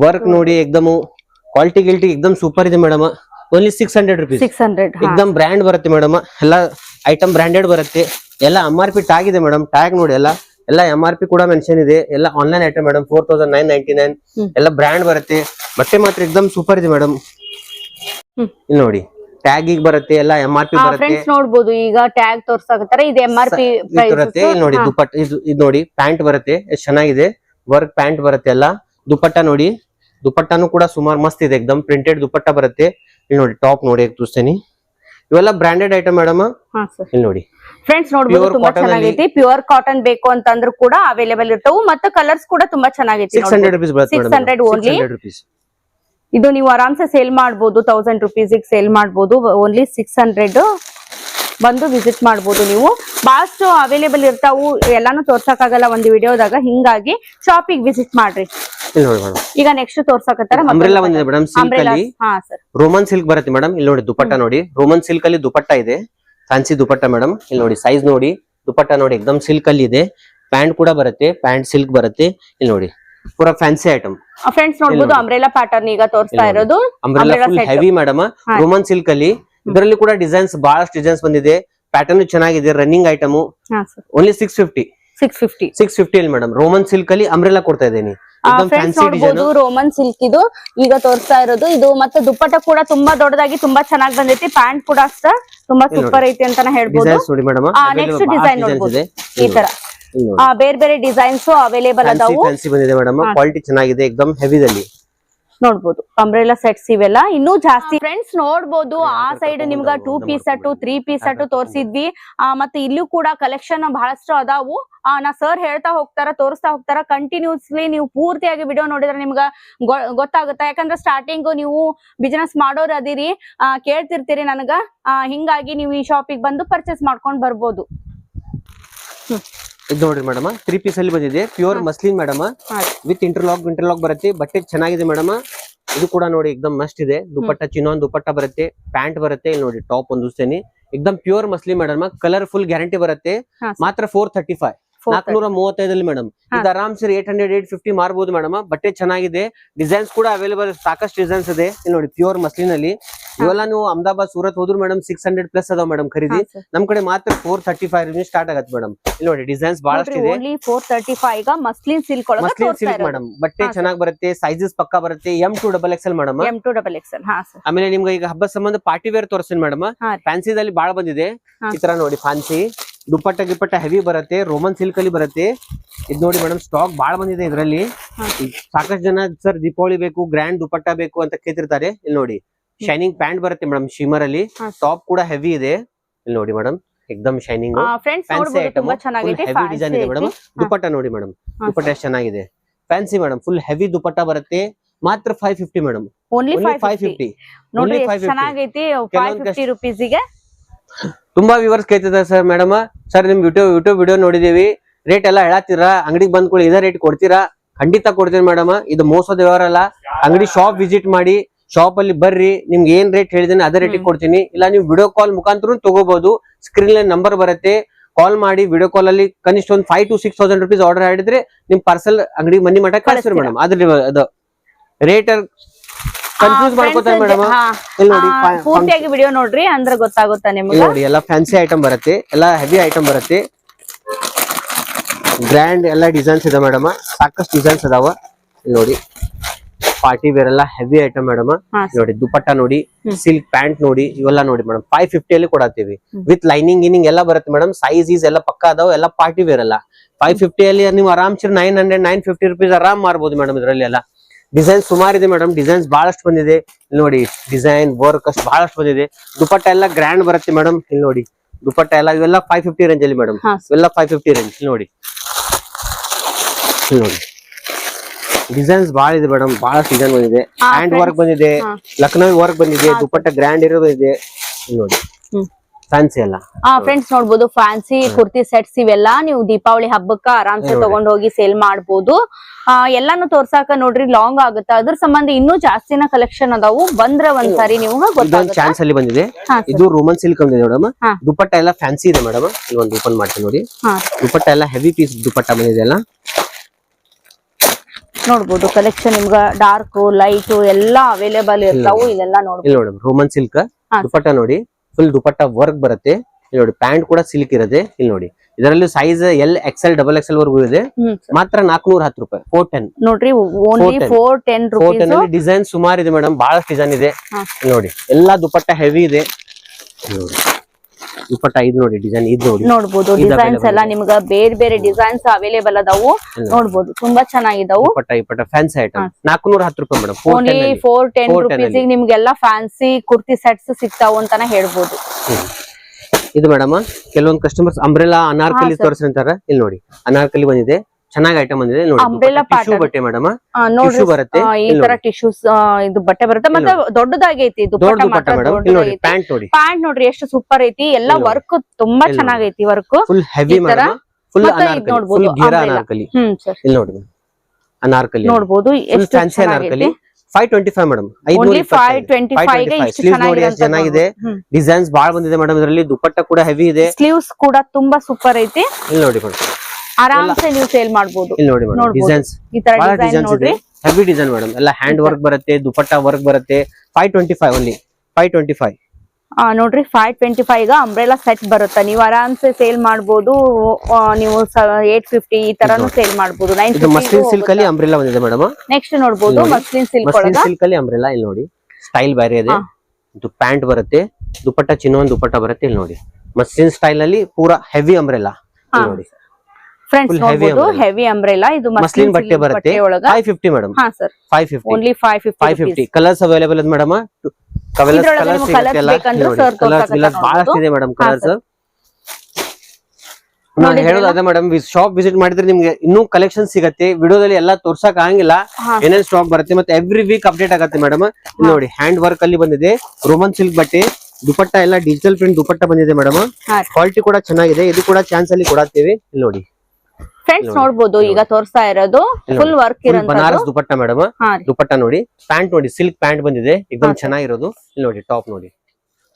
ವರ್ಕ್ ನೋಡಿ ಎಕ್ದಮ್. ಕ್ವಾಲಿಟಿ ಗಿಲ್ಟಿ ಎಕ್ದಮ್ ಸೂಪರ್ ಇದೆ madam only six hundred rupees six hundred ಎಕ್ದಮ್ ಬ್ರ್ಯಾಂಡ್ ಬರುತ್ತೆ ಮೇಡಮ್ ಎಲ್ಲ ಐಟಮ್ ಬ್ರಾಂಡೆಡ್ ಬರುತ್ತೆ. ಎಲ್ಲ ಎಂ ಆರ್ ಪಿ ಟ್ಯಾಗ್ ಇದೆ ಮೇಡಮ್ ಟ್ಯಾಗ್ ನೋಡಿ ಎಲ್ಲ. ಎಲ್ಲ ಎಂ ಆರ್ ಪಿ ಕೂಡ ಮೆನ್ಷನ್ ಇದೆ. ಎಲ್ಲ online item madam four thousand nine ninety nine. ಎಲ್ಲ ಬ್ರ್ಯಾಂಡ್ ಬರುತ್ತೆ. ಬಟ್ಟೆ ಮಾತ್ರ ಎಕ್ದಮ್ ಸೂಪರ್ ಇದೆ ಮೇಡಮ್. ಇಲ್ಲಿ ನೋಡಿ. ಟ್ಯಾಗಿಗ್ ಬರುತ್ತೆ. ಎಲ್ಲ ಎಂ ಆರ್ ಪಿ ಬರುತ್ತೆ. ನೋಡ್ಬೋದು. ಈಗ ಟ್ಯಾಗ್ ತೋರ್ಸಾಕತ್ತಾರ. ಇದು ಎಂ ಆರ್ ಪಿ ಬರುತ್ತೆ. ಇಲ್ಲಿ ನೋಡಿ ದುಪ್ಪಟ್ಟ ಇದು ಇದು ನೋಡಿ ಪ್ಯಾಂಟ್ ಬರುತ್ತೆ. ಎಷ್ಟು ಚೆನ್ನಾಗಿದೆ. ವರ್ಕ್ ಪ್ಯಾಂಟ್ ಬರುತ್ತೆ ಎಲ್ಲ. ದುಪಟ್ಟ ನೋಡಿ. ದುಪ್ಪಟ್ಟನು ಕೂಡ ಸುಮಾರು ಮಸ್ತ್ ಇದೆ. ಎಕ್ದಮ್ ಪ್ರಿಂಟೆಡ್ ದುಪ್ಪಟ್ಟ ಬರುತ್ತೆ. ಇಲ್ಲಿ ನೋಡಿ ಟಾಪ್ ನೋಡಿ ತೋರಿಸ್ತೇನೆ. ಇವೆಲ್ಲ ಬ್ರಾಂಡೆಡ್ ಐಟಮ್ ಮೇಡಮ್ ಇಲ್ಲಿ ನೋಡಿ. ಫ್ರೆಂಡ್ಸ್ ನೋಡ್ಬೋದು ತುಂಬಾ ಚೆನ್ನಾಗೈತಿ. ಪ್ಯೂರ್ ಕಾಟನ್ ಬೇಕು ಅಂತಂದ್ರೂ ಕೂಡ ಅವೈಲೇಬಲ್ ಇರ್ತಾವು ಮತ್ತೆ ಕಲರ್ಸ್ ಕೂಡ ತುಂಬಾ ಚೆನ್ನಾಗೈತಿ ಸಿಕ್ಸ್ ಹಂಡ್ರೆಡ್ ರುಪೀಸ್ ಬರುತ್ತೆ 600 ಓನ್ಲಿ ಇದು ನೀವು ಆರಾಮ್ಸೆ ಸೇಲ್ ಮಾಡಬಹುದು ತೌಸಂಡ್ ರುಪೀಸ್ ಸೇಲ್ ಮಾಡಬಹುದು ಓನ್ಲಿ ಸಿಕ್ಸ್ ಹಂಡ್ರೆಡ್ ಬಂದು ವಿಸಿಟ್ ಮಾಡಬಹುದು ನೀವು. ಬಹಳಷ್ಟು ಅವೈಲೇಬಲ್ ಇರ್ತಾವು ಎಲ್ಲಾನು ತೋರ್ಸಕ್ಕಾಗಲ್ಲ ಒಂದು ವಿಡಿಯೋದಾಗ ಹಿಂಗಾಗಿ ಶಾಪಿಗೆ ವಿಸಿಟ್ ಮಾಡ್ರಿ. ಇಲ್ಲಿ ನೋಡಿ ಮೇಡಮ್ ಈಗ ನೆಕ್ಸ್ಟ್ ತೋರ್ಸಕತ್ತಾರ ಅಂಬ್ರೆಲ್ಲಾ ಬಂದಿದೆ ಮೇಡಮ್ ಸಿಲ್ಕ್ ಅಲ್ಲಿ. ಹಾ ಸರ್ ರೋಮನ್ ಸಿಲ್ಕ್ ಬರುತ್ತೆ ಮೇಡಮ್ ಇಲ್ಲಿ ನೋಡಿ ದುಪಟ್ಟ ನೋಡಿ. ರೋಮನ್ ಸಿಲ್ಕ್ ಅಲ್ಲಿ ದುಪಟ್ಟ ಇದೆ. ಫ್ಯಾನ್ಸಿ ದುಪಟ್ಟ ಮೇಡಮ್ ಇಲ್ಲಿ ನೋಡಿ ಸೈಜ್ ನೋಡಿ. ದುಪಟ್ಟ ನೋಡಿ ಎಕ್ದಮ್ ಸಿಲ್ಕ್ ಅಲ್ಲಿ ಇದೆ. ಪ್ಯಾಂಟ್ ಕೂಡ ಬರುತ್ತೆ ಪ್ಯಾಂಟ್ ಸಿಲ್ಕ್ ಬರುತ್ತೆ. ಇಲ್ಲಿ ನೋಡಿ ಪೂರಾ ಫ್ಯಾನ್ಸಿ ಐಟಮ್ ಫ್ರೆಂಡ್ಸ್ ನೋಡಬಹುದು ಅಂಬ್ರೆಲ್ಲಾ ಅಂಬ್ರೆಲಾ ಪ್ಯಾಟರ್ನ್ ಈಗ ತೋರಿಸ್ತಾ ಇರೋದು. Umbrella full heavy madam Roman silk ಅಲ್ಲಿ. ಇದರಲ್ಲಿ ಕೂಡ ಡಿಸೈನ್ಸ್ ಬಹಳಷ್ಟು ಡಿಸೈನ್ಸ್ ಬಂದಿದೆ. ಪ್ಯಾಟರ್ನ್ ಚೆನ್ನಾಗಿದೆ running item only six fifty six fifty six fifty ಅಲ್ಲಿ ಮೇಡಮ್ ರೋಮನ್ ಸಿಲ್ಕ್ ಅಲ್ಲಿ ಅಂಬ್ರೆಲ್ಲಾ ಕೊಡ್ತಾ ಇದ್ದೀನಿ. ಫ್ರೆಂಡ್ಸ್ ರೋಮನ್ ಸಿಲ್ಕ್ ಇದು. ಈಗ ತೋರಿಸ್ತಾ ಇರೋದು. ಇದು ಮತ್ತೆ ದುಪ್ಪಟ್ಟ ಕೂಡ ತುಂಬಾ ದೊಡ್ಡದಾಗಿ ತುಂಬಾ ಚೆನ್ನಾಗಿ ಬಂದೈತಿ. ಪ್ಯಾಂಟ್ ಕೂಡ ಅಷ್ಟ. ತುಂಬಾ ಸೂಪರ್ ಐತಿ ಅಂತಾನೆ ಹೇಳ್ಬೋದು. Next design. ಇದೆ. ಈ ತರ. ಆ, ಬೇರೆ ಬೇರೆ ಡಿಸೈನ್ಸ್ ಅವೈಲೇಬಲ್ ಅದಾವು. ಫ್ಯಾನ್ಸಿ ಬಂದಿದೆ ಮೇಡಮ್ ಕ್ವಾಲಿಟಿ ಚೆನ್ನಾಗಿದೆ. ಎಕ್ದಮ್ ಹೆವಿದಲ್ಲಿ ನೋಡ್ಬೋದು. ಅಂಬ್ರೆಲಾ ಸೆಟ್ಸ್ ಇವೆಲ್ಲ ಇನ್ನೂ ಜಾಸ್ತಿ ಫ್ರೆಂಡ್ಸ್ ನೋಡ್ಬೋದು. ಆ ಸೈಡ್ ನಿಮ್ಗ two piece set three piece set ತೋರಿಸಿದ್ವಿ. ಆ, ಮತ್ತೆ ಇಲ್ಲೂ ಕೂಡ ಕಲೆಕ್ಷನ್ ಬಹಳಷ್ಟು ಅದಾವು. ನಾ ಸರ್ ಹೇಳ್ತಾ ಹೋಗ್ತಾರ ತೋರಿಸ್ತಾ ಹೋಗ್ತಾರ ಕಂಟಿನ್ಯೂಸ್ಲಿ ನೀವು ಪೂರ್ತಿಯಾಗಿ ವಿಡಿಯೋ ನೋಡಿದ್ರೆ ನಿಮ್ಗ ಗೊ- ಗೊತ್ತಾಗುತ್ತೆ. ಯಾಕಂದ್ರೆ ಸ್ಟಾರ್ಟಿಂಗ್ ನೀವು ಬಿಸ್ನೆಸ್ ಮಾಡೋರ್ ಅದಿರಿ. ಆ, ಕೇಳ್ತಿರ್ತೀರಿ ನನಗ. ಆ, ಹಿಂಗಾಗಿ ನೀವು ಈ ಶಾಪಿಗೆ ಬಂದು ಪರ್ಚೇಸ್ ಮಾಡ್ಕೊಂಡ್ ಬರ್ಬೋದು. ಇದು ನೋಡ್ರಿ ಮೇಡಮ್ ತ್ರೀ ಪೀಸ್ ಅಲ್ಲಿ ಬಂದಿದೆ. Pure muslin madam. With interlock interlock ಬರುತ್ತೆ. ಬಟ್ಟೆ ಚೆನ್ನಾಗಿದೆ ಮೇಡಮ್. ಇದು ಕೂಡ ನೋಡಿ ಎಕ್ದಮ್ ಮಸ್ಟ್ ಇದೆ. ದುಪಟ್ಟ ಚಿನ್ನೋನ್ ದುಪಟ್ಟ ಬರುತ್ತೆ. ಪ್ಯಾಂಟ್ ಬರುತ್ತೆ. ಇಲ್ಲಿ ನೋಡಿ ಟಾಪ್ ಹೊಂದಿಸ್ತೇನೆ ಎಕ್ದಮ್ pure muslin madam. Colour full guarantee ಬರುತ್ತೆ ಮಾತ್ರ ಫೋರ್ ತರ್ಟಿ ಫೈವ್ ನಾಲ್ಕನೂರ ಮೂವತ್ತೈದಲ್ಲಿ ಮೇಡಮ್. ಇದು ಆರಾಮ್ ಸರ್ ಏಟ್ ಹಂಡ್ರೆಡ್ ಏಟ್ ಫಿಫ್ಟಿ ಮಾರ್ಬೋದು ಮೇಡಮ್. ಬಟ್ಟೆ ಚೆನ್ನಾಗಿದೆ. ಡಿಸೈನ್ಸ್ ಕೂಡ ಅವೈಲೇಬಲ್ ಸಾಕಷ್ಟು ಡಿಸೈನ್ಸ್ ಇದೆ. ಇಲ್ಲಿ ನೋಡಿ ಪ್ಯೂರ್ ಮಸ್ಲಿನ್ ಅಲ್ಲಿ. ಇವೆಲ್ಲ ನೀವು ಅಹಮದಾಬಾದ್ ಸೂರತ್ ಹೋದ್ರು ಮೇಡಮ್ ಸಿಕ್ಸ್ ಹಂಡ್ರೆಡ್ ಪ್ಲಸ್ ಅದಾವ ಮೇಡಮ್ ಖರೀದಿ. ನಮ್ ಕಡೆ ಮಾತ್ರ ಫೋರ್ ತರ್ಟಿ ಫೈವ್ ಸ್ಟಾರ್ಟ್ ಆಗತ್ತೆ ಮೇಡಮ್ ಇಲ್ಲಿ ನೋಡಿ ಡಿಸೈನ್ಸ್ ಬಹಳಷ್ಟು ಇದೆ. Four thirty five muslin silk muslin silk madam ಬಟ್ಟೆ ಚೆನ್ನಾಗಿ ಬರುತ್ತೆ ಸೈಜಸ್ ಪಕ್ಕ ಬರುತ್ತೆ M to double XL madam M to double X L ಆಮೇಲೆ ನಿಮ್ಗೆ ಈಗ ಹಬ್ಬ ಸಂಬಂಧ ಪಾರ್ಟಿ ವೇರ್ ತೋರಿಸ್ತೀನಿ ಮೇಡಮ್. ಫ್ಯಾನ್ಸಿದಲ್ಲಿ ಬಾಳ ಬಂದಿದೆ. ಈ ತರ ನೋಡಿ ಫ್ಯಾನ್ಸಿ ದುಪ್ಪಟ್ಟ ಗಿಪ್ಪಟ್ಟ ಹೆವಿ ಬರುತ್ತೆ ರೋಮನ್ ಸಿಲ್ಕ್ ಅಲ್ಲಿ ಬರುತ್ತೆ. ಇದು ನೋಡಿ ಮೇಡಮ್ ಸ್ಟಾಕ್ ಬಹಳ ಬಂದಿದೆ ಇದರಲ್ಲಿ. ಸಾಕಷ್ಟು ಜನ ಸರ್ ದೀಪಾವಳಿ ಬೇಕು ಗ್ರ್ಯಾಂಡ್ ದುಪ್ಪಟ್ಟ ಬೇಕು ಅಂತ ಕೇಳ್ತಿರ್ತಾರೆ. ಇಲ್ಲಿ ನೋಡಿ. ಶೈನಿಂಗ್ ಪ್ಯಾಂಟ್ ಬರುತ್ತೆ ಮೇಡಮ್ ಶಿಮರ್ ಅಲ್ಲಿ ಟಾಪ್ ಕೂಡ ಹೆವಿ ಇದೆ. ಇಲ್ಲಿ ನೋಡಿ ಮೇಡಮ್ ಎಕ್ದಮ್ ಶೈನಿಂಗ್ ಹೆವಿ ಡಿಸೈನ್ ಇದೆ ಮೇಡಮ್ ದುಪ್ಪಟ್ಟ ನೋಡಿ ಮೇಡಮ್ ದುಪಟ್ಟ ದುಪ್ಪಟ್ಟ ಎಷ್ಟು ಚೆನ್ನಾಗಿದೆ. Fancy madam full heavy dupatta ಬರುತ್ತೆ. ಮಾತ್ರ five fifty madam only five fifty ನೋಡ್ರಿ 550. ಚೆನ್ನಾಗೈತಿ ಫೈವ್ ಫಿಫ್ಟಿ ರುಪೀಸಿಗೆ ತುಂಬಾ ವ್ಯೂವರ್ಸ್ ಕೇಳ್ತಿದ್ದಾರೆ ಸರ್ ಮೇಡಮ್ ಸರ್ ನಿಮ್ ಯೂಟ್ಯೂಬ್ ಯೂಟ್ಯೂಬ್ ವಿಡಿಯೋ ನೋಡಿದೀವಿ ರೇಟ್ ಎಲ್ಲ ಹೇಳತ್ತೀರಾ ಅಂಗಡಿಗೆ ಬಂದ್ಕೊಳ್ಳಿ ಕೂಡ ಇದೇ ರೇಟ್ ಕೊಡ್ತೀರಾ? ಖಂಡಿತ ಕೊಡ್ತೀನಿ ಮೇಡಮ್ ಇದು ಮೋಸದ ವ್ಯವಹಾರ ಅಲ್ಲ. ಅಂಗಡಿ ಶಾಪ್ ವಿಸಿಟ್ ಮಾಡಿ ಶಾಪ್ ಅಲ್ಲಿ ಬರ್ರಿ ನಿಮ್ಗೆ ಏನ್ ರೇಟ್ ಹೇಳಿದೀನಿ ಅದೇ ರೇಟಿಗೆ ಕೊಡ್ತೀನಿ. ಇಲ್ಲ ನೀವು ವಿಡಿಯೋ ಕಾಲ್ ಮುಖಾಂತರ ತಗೋಬಹುದು ಸ್ಕ್ರೀನ್ ನಂಬರ್ ಬರುತ್ತೆ. ಕಾಲ್ ಮಾಡಿ ವಿಡಿಯೋ ಕಾಲ್ ಅಲ್ಲಿ ಕನಿಷ್ಠ ಒಂದು five to six thousand rupees order ಮಾಡಿದ್ರೆ ನಿಮ್ ಪಾರ್ಸಲ್ ಅಂಗಡಿ ಮನಿ ಮಠ ಕಳಿಸ್ರಿ? ಮೇಡಮ್ ಅದ್ರ ಅದು ರೇಟ್ ಕನ್ಫ್ಯೂಸ್ ಮಾಡ್ಕೋತಾರೆ ಮೇಡಮ್ ಇಲ್ಲಿ ನೋಡಿ ಫೈ- ಪೂರ್ತಿಯಾಗಿ ವಿಡಿಯೋ ನೋಡ್ರಿ ಅಂದ್ರೆ ಗೊತ್ತಾಗುತ್ತೆ ನಿಮ್ಗೆ? ನೋಡಿ ಎಲ್ಲ ಫ್ಯಾನ್ಸಿ ಐಟಮ್ ಬರುತ್ತೆ ಎಲ್ಲ ಹೆವಿ ಐಟಮ್ ಬರುತ್ತೆ. ಗ್ರ್ಯಾಂಡ್ ಎಲ್ಲ ಡಿಸೈನ್ಸ್ ಇದೆ ಮೇಡಮ್ ಸಾಕಷ್ಟು ಡಿಸೈನ್ಸ್ ಅದಾವ. ನೋಡಿ. ಪಾರ್ಟಿ ವೇರ್ ಎಲ್ಲ ಹೆವಿ ಐಟಮ್ ಮೇಡಮ್ ನೋಡಿ ದುಪಟ್ಟ ನೋಡಿ ಸಿಲ್ಕ್ ಪ್ಯಾಂಟ್ ನೋಡಿ ಇವೆಲ್ಲ ನೋಡಿ ಮೇಡಮ್ ಫೈವ್ ಫಿಫ್ಟಿ ಅಲ್ಲಿ ಕೊಡತ್ತೀವಿ. ವಿತ್ ಲೈನಿಂಗ್ ಗಿನಿಂಗ್ ಎಲ್ಲ ಬರುತ್ತೆ ಮೇಡಮ್ ಸೈಜ್ ಈಸ್ ಎಲ್ಲ ಪಕ್ಕ ಅದಾವ ಎಲ್ಲ ಪಾರ್ಟಿ ವೇರ್ ಎಲ್ಲ ಫೈವ್ ಫಿಫ್ಟಿ ಅಲ್ಲಿ ನೀವು ಆರಾಮ್ nine hundred nine fifty rupees ಆರಾಮ್ ಮಾರ್ಬೋದು ಮೇಡಮ್ ಇದರಲ್ಲಿ ಎಲ್ಲ. ಡಿಸೈನ್ ಸುಮಾರು ಇದೆ ಮೇಡಮ್ ಡಿಸೈನ್ಸ್ ಬಹಳಷ್ಟು ಬಂದಿದೆ. ಇಲ್ಲಿ ನೋಡಿ ಡಿಸೈನ್ ವರ್ಕ್ ಅಷ್ಟು ಬಹಳಷ್ಟು ಬಂದಿದೆ. ದುಪಟ್ಟ ಎಲ್ಲ ಗ್ರ್ಯಾಂಡ್ ಬರುತ್ತೆ ಮೇಡಮ್ ಇಲ್ಲಿ ನೋಡಿ ದುಪಟ್ಟ ಎಲ್ಲ ಇವೆಲ್ಲ ಫೈವ್ ಫಿಫ್ಟಿ ರೇಂಜ್ ಅಲ್ಲಿ ಮೇಡಮ್. ಇವೆಲ್ಲ ಫೈವ್ ಫಿಫ್ಟಿ ರೇಂಜ್ ನೋಡಿ. ನೋಡಿ. ಡಿಸೈನ್ಸ್ ಬಾಳ ಇದೆ ಮೇಡಮ್ ಬಹಳ ಡಿಸೈನ್ ಬಂದಿದೆ. ಹಾ, ಹ್ಯಾಂಡ್ ವರ್ಕ್ ಬಂದಿದೆ. ಹಾ. ಲಕ್ನೋ ವರ್ಕ್ ಬಂದಿದೆ. ದುಪ್ಪಟ್ಟ ಗ್ರ್ಯಾಂಡ್ ಇರೋದು ಇದೆ ನೋಡಿ. ಫ್ಯಾನ್ಸಿ ಎಲ್ಲ ಆ ಫ್ರೆಂಡ್ಸ್ ನೋಡ್ಬೋದು. ಫ್ಯಾನ್ಸಿ ಕುರ್ತಿ ಸೆಟ್ಸ್ ಇವೆಲ್ಲ ನೀವು ದೀಪಾವಳಿ ಹಬ್ಬಕ್ಕ ಆರಾಮ್ಸೆ. ತಗೊಂಡ್ ಹೋಗಿ ಸೇಲ್ ಮಾಡಬಹುದು ಎಲ್ಲಾನು ತೋರ್ಸಾಕ ನೋಡ್ರಿ ಲಾಂಗ್ ಆಗುತ್ತೆ? ಅದ್ರ ಸಂಬಂಧ ಇನ್ನೂ ಜಾಸ್ತಿನ ಕಲೆಕ್ಷನ್ ಅದಾವು. ಬಂದ್ರ ಒಂದ್ಸಾರಿ ನೀವು ಚಾನ್ಸ್ ಅಲ್ಲಿ ಬಂದಿದೆ. ಇದು ರೋಮನ್ ಸಿಲ್ಕ್ ಬಂದಿದೆ ಮೇಡಮ್ ದುಪ್ಪಟ್ಟ ದುಪಟ್ಟ ಎಲ್ಲ ಫ್ಯಾನ್ಸಿ ಇದೆ ಮೇಡಮ್ ಒಂದು ಓಪನ್ ಮಾಡ್ತೀನಿ ನೋಡಿ. ದುಪ್ಪಟ್ಟ ಎಲ್ಲ ಹೆವಿ ಪೀಸ್ ದುಪ್ಪಟ್ಟ ಬಂದಿದೆ ಎಲ್ಲ ನೋಡ್ಬೋದು. ಕಲೆಕ್ಷನ್ ನಿಮ್ಗ ಡಾರ್ಕ್ ಲೈಟ್ ಎಲ್ಲಾ ಅವೈಲೇಬಲ್ ಇರ್ತಾವು. ಇಲ್ಲೆಲ್ಲ ನೋಡಿ ಇಲ್ಲಿ ನೋಡಿ ರೋಮನ್ ಸಿಲ್ಕ್. ದುಪಟ್ಟ ನೋಡಿ. ಫುಲ್ ದುಪಟ್ಟ ವರ್ಕ್ ಬರುತ್ತೆ. ಇಲ್ಲಿ ನೋಡಿ ಪ್ಯಾಂಟ್ ಕೂಡ ಸಿಲ್ಕ್ ಇರುತ್ತೆ. ಇಲ್ಲಿ ನೋಡಿ ಇದರಲ್ಲಿ size L XL double XL ವರ್ಗೂ ಇದೆ. ಮಾತ್ರ ನಾಲ್ಕನೂರ ಹತ್ತು ರೂಪಾಯಿ ಫೋರ್ ಟೆನ್ ನೋಡ್ರಿ only 410. Four ten four ten ಅಲ್ಲಿ ಡಿಸೈನ್ ಸುಮಾರು ಇದೆ ಮೇಡಮ್ ಬಹಳಷ್ಟು ಡಿಸೈನ್ ಇದೆ. ನೋಡಿ ಎಲ್ಲಾ ದುಪಟ್ಟ ಹೆವಿ ಇದೆ. ನೋಡಿ. ದುಪಟ್ಟ ಇದು ನೋಡಿ ಡಿಸೈನ್ ಇದು ನೋಡಿ. ನೋಡ್ಬೋದು ಇದು ಡಿಸೈನ್ಸ್ ಎಲ್ಲ. ನಿಮ್ಗ ಬೇರೆ ಬೇರೆ ಡಿಸೈನ್ಸ್ ಅವೈಲೇಬಲ್ ಅದಾವು. ನೋಡಬಹುದು ತುಂಬಾ ಚೆನ್ನಾಗಿದಾವು. ದುಪಟ್ಟ ಇಪಟ್ಟ ಫ್ಯಾನ್ಸಿ ಐಟಮ್. ನಾಲ್ಕನೂರ ಹತ್ತು ರೂಪಾಯಿ madam only four ten 410 rupees ನಿಮ್ಗೆಲ್ಲ ಫ್ಯಾನ್ಸಿ ಕುರ್ತಿ ಸೆಟ್ಸ್ ಸಿಗ್ತಾವು ಅಂತಾನೆ ಹೇಳ್ಬೋದು. ಇದು ಮೇಡಮ್ ಕೆಲವೊಂದು ಕಸ್ಟಮರ್ಸ್ ಅಂಬ್ರೆಲಾ ಅನಾರ್ಕಲಿ ತೋರಿಸ್ತಾರೆ ಇಲ್ಲಿ ನೋಡಿ ಅನಾರ್ಕಲಿ ಬಂದಿದೆ. ಚೆನ್ನಾಗಿ ಐಟಮ್ ಬಂದಿದೆ ಟಿಶ್ಯೂ pattern. ಬಟ್ಟೆ ಮೇಡಮ್ ಟಿಶ್ಯೂ ಬರುತ್ತೆ ಈ ತರ ಟಿಶ್ಯೂಸ್ ಇದು ಬಟ್ಟೆ ಬರುತ್ತೆ. ಮತ್ತೆ ದೊಡ್ಡದಾಗಿ ಐತಿ ಇದು ಮೇಡಮ್ ನೋಡಿ ಪ್ಯಾಂಟ್ ನೋಡಿ. ಪ್ಯಾಂಟ್ ನೋಡ್ರಿ ಎಷ್ಟು ಸೂಪರ್ ಐತಿ. ಎಲ್ಲ ವರ್ಕ್ ತುಂಬಾ. ಚೆನ್ನಾಗೈತಿ work full heavy madam full anarkali. Full ಇಲ್ಲಿ ನೋಡಿ ಅನಾರ್ಕಲಿ. ನೋಡ್ಬೋದು ಫುಲ್ ಎಷ್ಟು fancy anarkali. Five twenty five madam ಇಷ್ಟು ನೋಡಿ ಎಷ್ಟು ಚೆನ್ನಾಗಿದೆ. ಡಿಸೈನ್ಸ್ ಬಾಳ ಬಂದಿದೆ ಮೇಡಮ್ ಇದರಲ್ಲಿ ದುಪ್ಪಟ್ಟ ಕೂಡ ಹೆವಿ ಇದೆ. ಸ್ಲೀವ್ಸ್ ಕೂಡ ತುಂಬಾ ಸೂಪರ್ ಐತಿ. ಇಲ್ಲಿ ನೋಡಿ ಮೇಡಮ್ ಆರಾಮ್ಸೆ ನೀವು ಸೇಲ್ ಮಾಡಬಹುದು ಇಲ್ಲಿ ನೋಡಿ ಮೇಡಮ್. ಡಿಸೈನ್ಸ್ ಈ ತರ ಡಿಸೈನ್ ನೋಡಿ ನೋಡ್ರಿ. ಹೆವಿ ಡಿಸೈನ್ ಮೇಡಮ್ ಎಲ್ಲ ಹ್ಯಾಂಡ್ ವರ್ಕ್ ಬರುತ್ತೆ ದುಪಟ್ಟಾ ವರ್ಕ್ ಬರುತ್ತೆ. Five twenty five only five twenty five ಆ, ನೋಡ್ರಿ five twenty five umbrella set ಬರುತ್ತೆ. ನೀವು ಆರಾಮ್ಸೆ ಸೇಲ್ ಮಾಡಬಹುದು ನೀವು ಏಟ್ ಫಿಫ್ಟಿ ಈ ತರಾನು ಸೇಲ್ ಮಾಡಬಹುದು ನೈನ್ ಮಸ್ಲಿನ್ ಸಿಲ್ಕ್ ಅಲ್ಲಿ ಅಂಬ್ರೆಲಾ ಬಂದಿದೆ ಮೇಡಮ್ ನೆಕ್ಸ್ಟ್ ನೋಡಬಹುದು ನೋಡಿ. ಮಸ್ಲಿನ್ ಸಿಲ್ಕ್ ಮಸ್ಲಿನ್ ಸಿಲ್ಕ್ ಅಲ್ಲಿ ಅಂಬ್ರೆಲಾ ಇಲ್ಲಿ ನೋಡಿ. ಸ್ಟೈಲ್ ಬೇರೆ ಇದೆ. ಇದು ಪ್ಯಾಂಟ್ ಬರುತ್ತೆ. ದುಪಟ್ಟ ಚಿನ್ನೋನ್ ದುಪಟ್ಟ ಬರುತ್ತೆ ಇಲ್ಲಿ ನೋಡಿ. ಮಸ್ಲಿನ್ ಸ್ಟೈಲ್ ಅಲ್ಲಿ ಪೂರಾ ಹೆವಿ ಅಂಬ್ರೆಲಾ. ನೋಡಿ. ಫ್ರೆಂಡ್ಸ್ ನೋಡಬಹುದು ಹೆವಿ ಅಂಬ್ರೆಲಾ ಇದು ಮಸ್ಲಿನ್ ಬಟ್ಟೆ ಬರುತ್ತೆ. ಒಳಗ. ಫೈವ್ ಫಿಫ್ಟಿ ಮೇಡಮ್ ಹಾ sir five fifty only five five fifty fifty colours available ಇದೆ ಮೇಡಮ್ ಕಲರ್ಸ್ ಕಲರ್ಸ್ ಕಲರ್ಸ್ ಬಹಳಷ್ಟು ಇದೆ ಮೇಡಮ್ ಕಲರ್ಸ್. ನಾನು? ಹೇಳೋದು ಅದೇ ಮೇಡಮ್ ಶಾಪ್ ವಿಸಿಟ್ ಮಾಡಿದ್ರೆ ನಿಮ್ಗೆ ಇನ್ನೂ ಕಲೆಕ್ಷನ್ ಸಿಗತ್ತೆ. ವಿಡಿಯೋದಲ್ಲಿ ಎಲ್ಲಾ ತೋರ್ಸಕ್ ಆಗಂಗಿಲ್ಲ. ಏನೇನ್ ಸ್ಟಾಕ್ ಬರುತ್ತೆ ಮತ್ತೆ ಎವ್ರಿ ವೀಕ್ ಅಪ್ಡೇಟ್ ಆಗತ್ತೆ ಮೇಡಮ್ ನೋಡಿ ಹ್ಯಾಂಡ್ ವರ್ಕ್ ಅಲ್ಲಿ ಬಂದಿದೆ. ರೋಮನ್ ಸಿಲ್ಕ್ ಬಟ್ಟೆ ದುಪಟ್ಟ ಎಲ್ಲ ಡಿಜಿಟಲ್ ಪ್ರಿಂಟ್ ದುಪಟ್ಟ ಬಂದಿದೆ ಮೇಡಮ್ ಕ್ವಾಲಿಟಿ ಕೂಡ ಚೆನ್ನಾಗಿದೆ. ಇದು ಕೂಡ ಚಾನ್ಸ್ ಅಲ್ಲಿ ಕೊಡತ್ತೀವಿ. ಇಲ್ಲಿ ನೋಡಿ. ಫ್ರೆಂಡ್ಸ್ ನೋಡಬಹುದು ನೋಡ್ಬೋದು ಈಗ ತೋರಿಸ್ತಾ ಇರೋದು full work Banaras dupatta madam dupatta ನೋಡಿ. ಪ್ಯಾಂಟ್ ನೋಡಿ ಸಿಲ್ಕ್ ಪ್ಯಾಂಟ್ ಬಂದಿದೆ. ಎಕ್ದಮ್ ಚೆನ್ನಾಗಿರೋದು. ಇಲ್ಲಿ ನೋಡಿ ಟಾಪ್ ನೋಡಿ.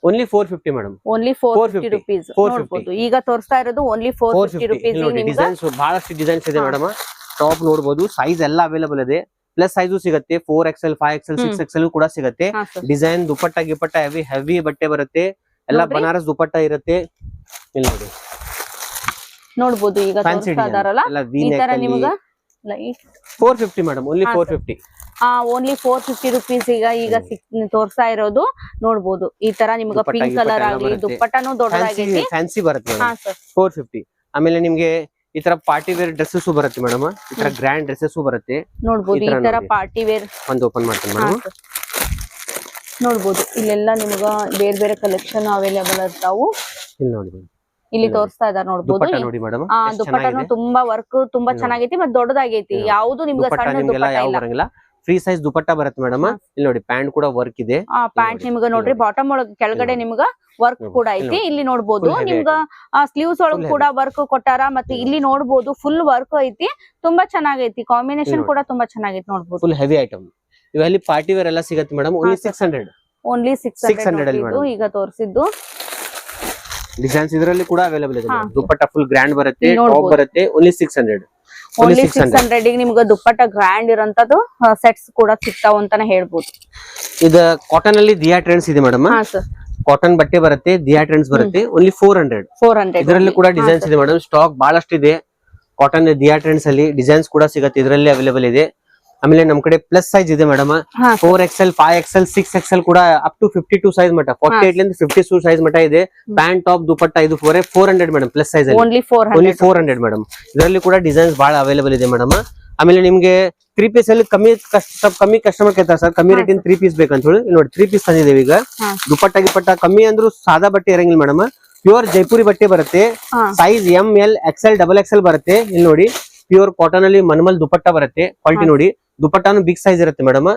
Only four fifty madam only four fifty 450, rupees 450. ನೋಡ್ಬೋದು. ಈಗ ತೋರಿಸ್ತಾ ಇರೋದು only four fifty rupees designs ಬಹಳಷ್ಟು ಡಿಸೈನ್ಸ್ ಇದೆ. ಮೇಡಮ್ ಟಾಪ್ ನೋಡಬಹುದು ಸೈಜ್ ಎಲ್ಲ ಅವೈಲೇಬಲ್ ಇದೆ. ಪ್ಲಸ್ ಸೈಜು ಸಿಗುತ್ತೆ. Four XL five XL six XL ಕೂಡ ಸಿಗುತ್ತೆ. ಡಿಸೈನ್ ದುಪಟ್ಟ ಗಿಪಟ್ಟ ಹೆವಿ ಹೆವಿ ಬಟ್ಟೆ ಬರುತ್ತೆ. ಎಲ್ಲ ಬನಾರಸ್ ದುಪಟ್ಟ ಇರುತ್ತೆ. ಇಲ್ಲಿ ನೋಡಿ. ನೋಡ್ಬೋದು ಈಗ ತೋರಿಸ್ತಾ ಇದಾರಲ್ಲ ಈ ತರ ನೆಕ್ ನಿಮ್ಗ? Light. Four fifty madam only four. Fifty ಆ ಓನ್ಲಿ ಫೋರ್ ಫಿಫ್ಟಿ ರುಪೀಸ್ ಈಗ ಈಗ ತೋರಿಸ್ತಾ ಇರೋದು. ನೋಡ್ಬೋದು. ಈ ತರ ನಿಮ್ಗೆ ಪಿಂಕ್ ಕಲರ್ ಆಗಲಿ. ದುಪ್ಪಟ್ಟನು ಫ್ಯಾನ್ಸಿ ದೊಡ್ಡದಾಗೈತಿ ಫ್ಯಾನ್ಸಿ ಬರುತ್ತೆ ಫೋರ್ ಫಿಫ್ಟಿ ಆಮೇಲೆ ನಿಮ್ಗೆ ಈ ತರ ಪಾರ್ಟಿ ವೇರ್ ಡ್ರೆಸ್ಸಸ್ ಬರುತ್ತೆ ಮೇಡಮ್ ಈ ತರ ಗ್ರ್ಯಾಂಡ್ ಡ್ರೆಸ್ಸಸ್ ಬರುತ್ತೆ. ನೋಡ್ಬೋದು ಈ ತರ ಪಾರ್ಟಿ ವೇರ್ ಒಂದು ಓಪನ್ ಮಾಡ್ತೀನಿ ಮೇಡಮ್. ನೋಡ್ಬೋದು ಇಲ್ಲೆಲ್ಲ ನಿಮ್ಗ ಬೇರೆ ಬೇರೆ ಕಲೆಕ್ಷನ್ ಅವೈಲೇಬಲ್ ಇರ್ತಾವು. ಇಲ್ಲಿ ನೋಡಿ. ಇಲ್ಲಿ ತೋರಿಸ್ತಾ ಇದಾರ ನೋಡ್ಬೋದು. ದುಪ್ಪಟ್ಟನು ತುಂಬಾ ವರ್ಕ್ ತುಂಬಾ ಚೆನ್ನಾಗೈತಿ ಮತ್ತೆ ದೊಡ್ಡದಾಗೈತಿ. ಯಾವ್ದು ನಿಮ್ಗೆ ಸಣ್ಣ ದುಪ್ಪಟ್ಟ ಇಲ್ಲ. ಫ್ರೀ ಸೈಜ್ ದುಪಟ್ಟ ಬರುತ್ತೆ ಮೇಡಮ್. ಇಲ್ಲಿ ನೋಡಿ ಪ್ಯಾಂಟ್ ಕೂಡ ವರ್ಕ್ ಇದೆ. ಆ ಪ್ಯಾಂಟ್ ನಿಮ್ಗೆ ನೋಡ್ರಿ ನೋಡಿ. ಬಾಟಮ್ ಒಳಗ ಕೆಳಗಡೆ ನಿಮ್ಗೆ ವರ್ಕ್ ಕೂಡ ಐತಿ. ಇಲ್ಲಿ ನೋಡ್ಬೋದು. Heavy ನಿಮ್ಗ ಸ್ಲೀವ್ಸ್ ಒಳಗ್ ಕೂಡ ವರ್ಕ್ ಕೊಟ್ಟಾರ ಮತ್ತೆ ಇಲ್ಲಿ ನೋಡಬಹುದು ನೋಡ್ಬೋದು ಫುಲ್ ವರ್ಕ್ ಐತಿ. ತುಂಬಾ ಚೆನ್ನಾಗೈತಿ. ಕಾಂಬಿನೇಷನ್ ಕೂಡ ತುಂಬಾ ಚೆನ್ನಾಗೈತಿ ನೋಡ್ಬೋದು. ಫುಲ್ ಹೆವಿ ಐಟಮ್ ಇವೆಲ್ಲಿ ಪಾರ್ಟಿ ವೇರ್ ಎಲ್ಲ ಸಿಗುತ್ತೆ madam only six hundred only six 600 ಅಲ್ಲಿ ಹಂಡ್ರೆಡ್ ಈಗ ತೋರಿಸಿದ್ದು. ಡಿಸೈನ್ಸ್ ಇದರಲ್ಲಿ ಕೂಡ ಅವೈಲೇಬಲ್ ಇದೆ ದುಪ್ಪಟ್ಟ ಫುಲ್ ಗ್ರ್ಯಾಂಡ್ ಬರುತ್ತೆ ಟಾಪ್ ಬರುತ್ತೆ only six hundred only six hundred ನಿಮ್ಗೆ ದುಪ್ಪಟ್ಟ ಗ್ರ್ಯಾಂಡ್ ಇರೋಂತದ್ದು ಸೆಟ್ಸ್ ಕೂಡ ಸಿಗ್ತಾವ ಅಂತಾನೆ ಹೇಳ್ಬೋದು. ಇದು ಕಾಟನ್ ಅಲ್ಲಿ ದಿಯಾ ಟ್ರೆಂಡ್ಸ್ ಇದೆ ಮೇಡಮ್ ಕಾಟನ್ ಬಟ್ಟೆ ಬರುತ್ತೆ ದಿಯಾ ಟ್ರೆಂಡ್ಸ್ ಬರುತ್ತೆ only four hundred four hundred ಇದರಲ್ಲಿ ಕೂಡ ಡಿಸೈನ್ಸ್ ಇದೆ ಮೇಡಮ್ ಸ್ಟಾಕ್ ಬಹಳಷ್ಟು ಇದೆ ಕಾಟನ್ ದಿಯಾ ಟ್ರೆಂಡ್ಸ್ ಅಲ್ಲಿ ಡಿಸೈನ್ಸ್ ಕೂಡ ಸಿಗುತ್ತೆ ಇದರಲ್ಲಿ ಅವೈಲೇಬಲ್ ಇದೆ. ಆಮೇಲೆ ನಮ್ ಕಡೆ ಪ್ಲಸ್ ಸೈಜ್ ಇದೆ madam four four L five XL six XL ಕೂಡ up to fifty two size ಮಟ್ಟ ಫಾರ್ಟಿ ಏಟ್ ಲಿಂದ ಫಿಫ್ಟಿ ಟೂ ಸೈಜ್ ಮಟ್ಟ ಇದೆ. ಪ್ಯಾಂಟ್ ಟಾಪ್ ದುಪಟ್ಟ ಇದು four four hundred madam plus size only four hundred four hundred madam ಇದರಲ್ಲಿ ಕೂಡ designs ಬಹಳ available ಇದೆ ಮೇಡಮ್ ಆಮೇಲೆ ನಿಮ್ಗೆ ತ್ರೀ ಪೀಸ್ ಅಲ್ಲಿ ಕಮ್ಮಿ ಸ್ವಲ್ಪ ಕಮ್ಮಿ ಕಸ್ಟಮರ್ ಕೇಳ್ತಾರೆ ಸರ್ ಕಮ್ಮಿ ರೇಟಿಂದ ರೇಟಿನ ತ್ರೀ ಪೀಸ್ ಬೇಕಂತ ಹೇಳಿ. ನೋಡಿ ತ್ರೀ ಪೀಸ್ ತಂದಿದ್ದೇವೆ ಈಗ. ದುಪಟ್ಟ ಗಿಪಟ್ಟ ಕಮ್ಮಿ ಅಂದ್ರು ಸಾದಾ ಬಟ್ಟೆ ಇರಂಗಿಲ್ಲ ಮೇಡಮ್ ಪ್ಯೂರ್ ಜೈಪುರಿ ಬಟ್ಟೆ ಬರುತ್ತೆ. Size M L XL double L ಬರುತ್ತೆ. ಇಲ್ಲಿ ನೋಡಿ ಪ್ಯೂರ್ ಕಾಟನ್ ಅಲ್ಲಿ ಮನ್ಮಲ್ ದುಪಟ್ಟ ಬರುತ್ತೆ. ಕ್ವಾಲಿಟಿ ನೋಡಿ. ದುಪಟ್ಟಾನು ಬಿಗ್ ಸೈಜ್ ಇರುತ್ತೆ ಮೇಡಮ್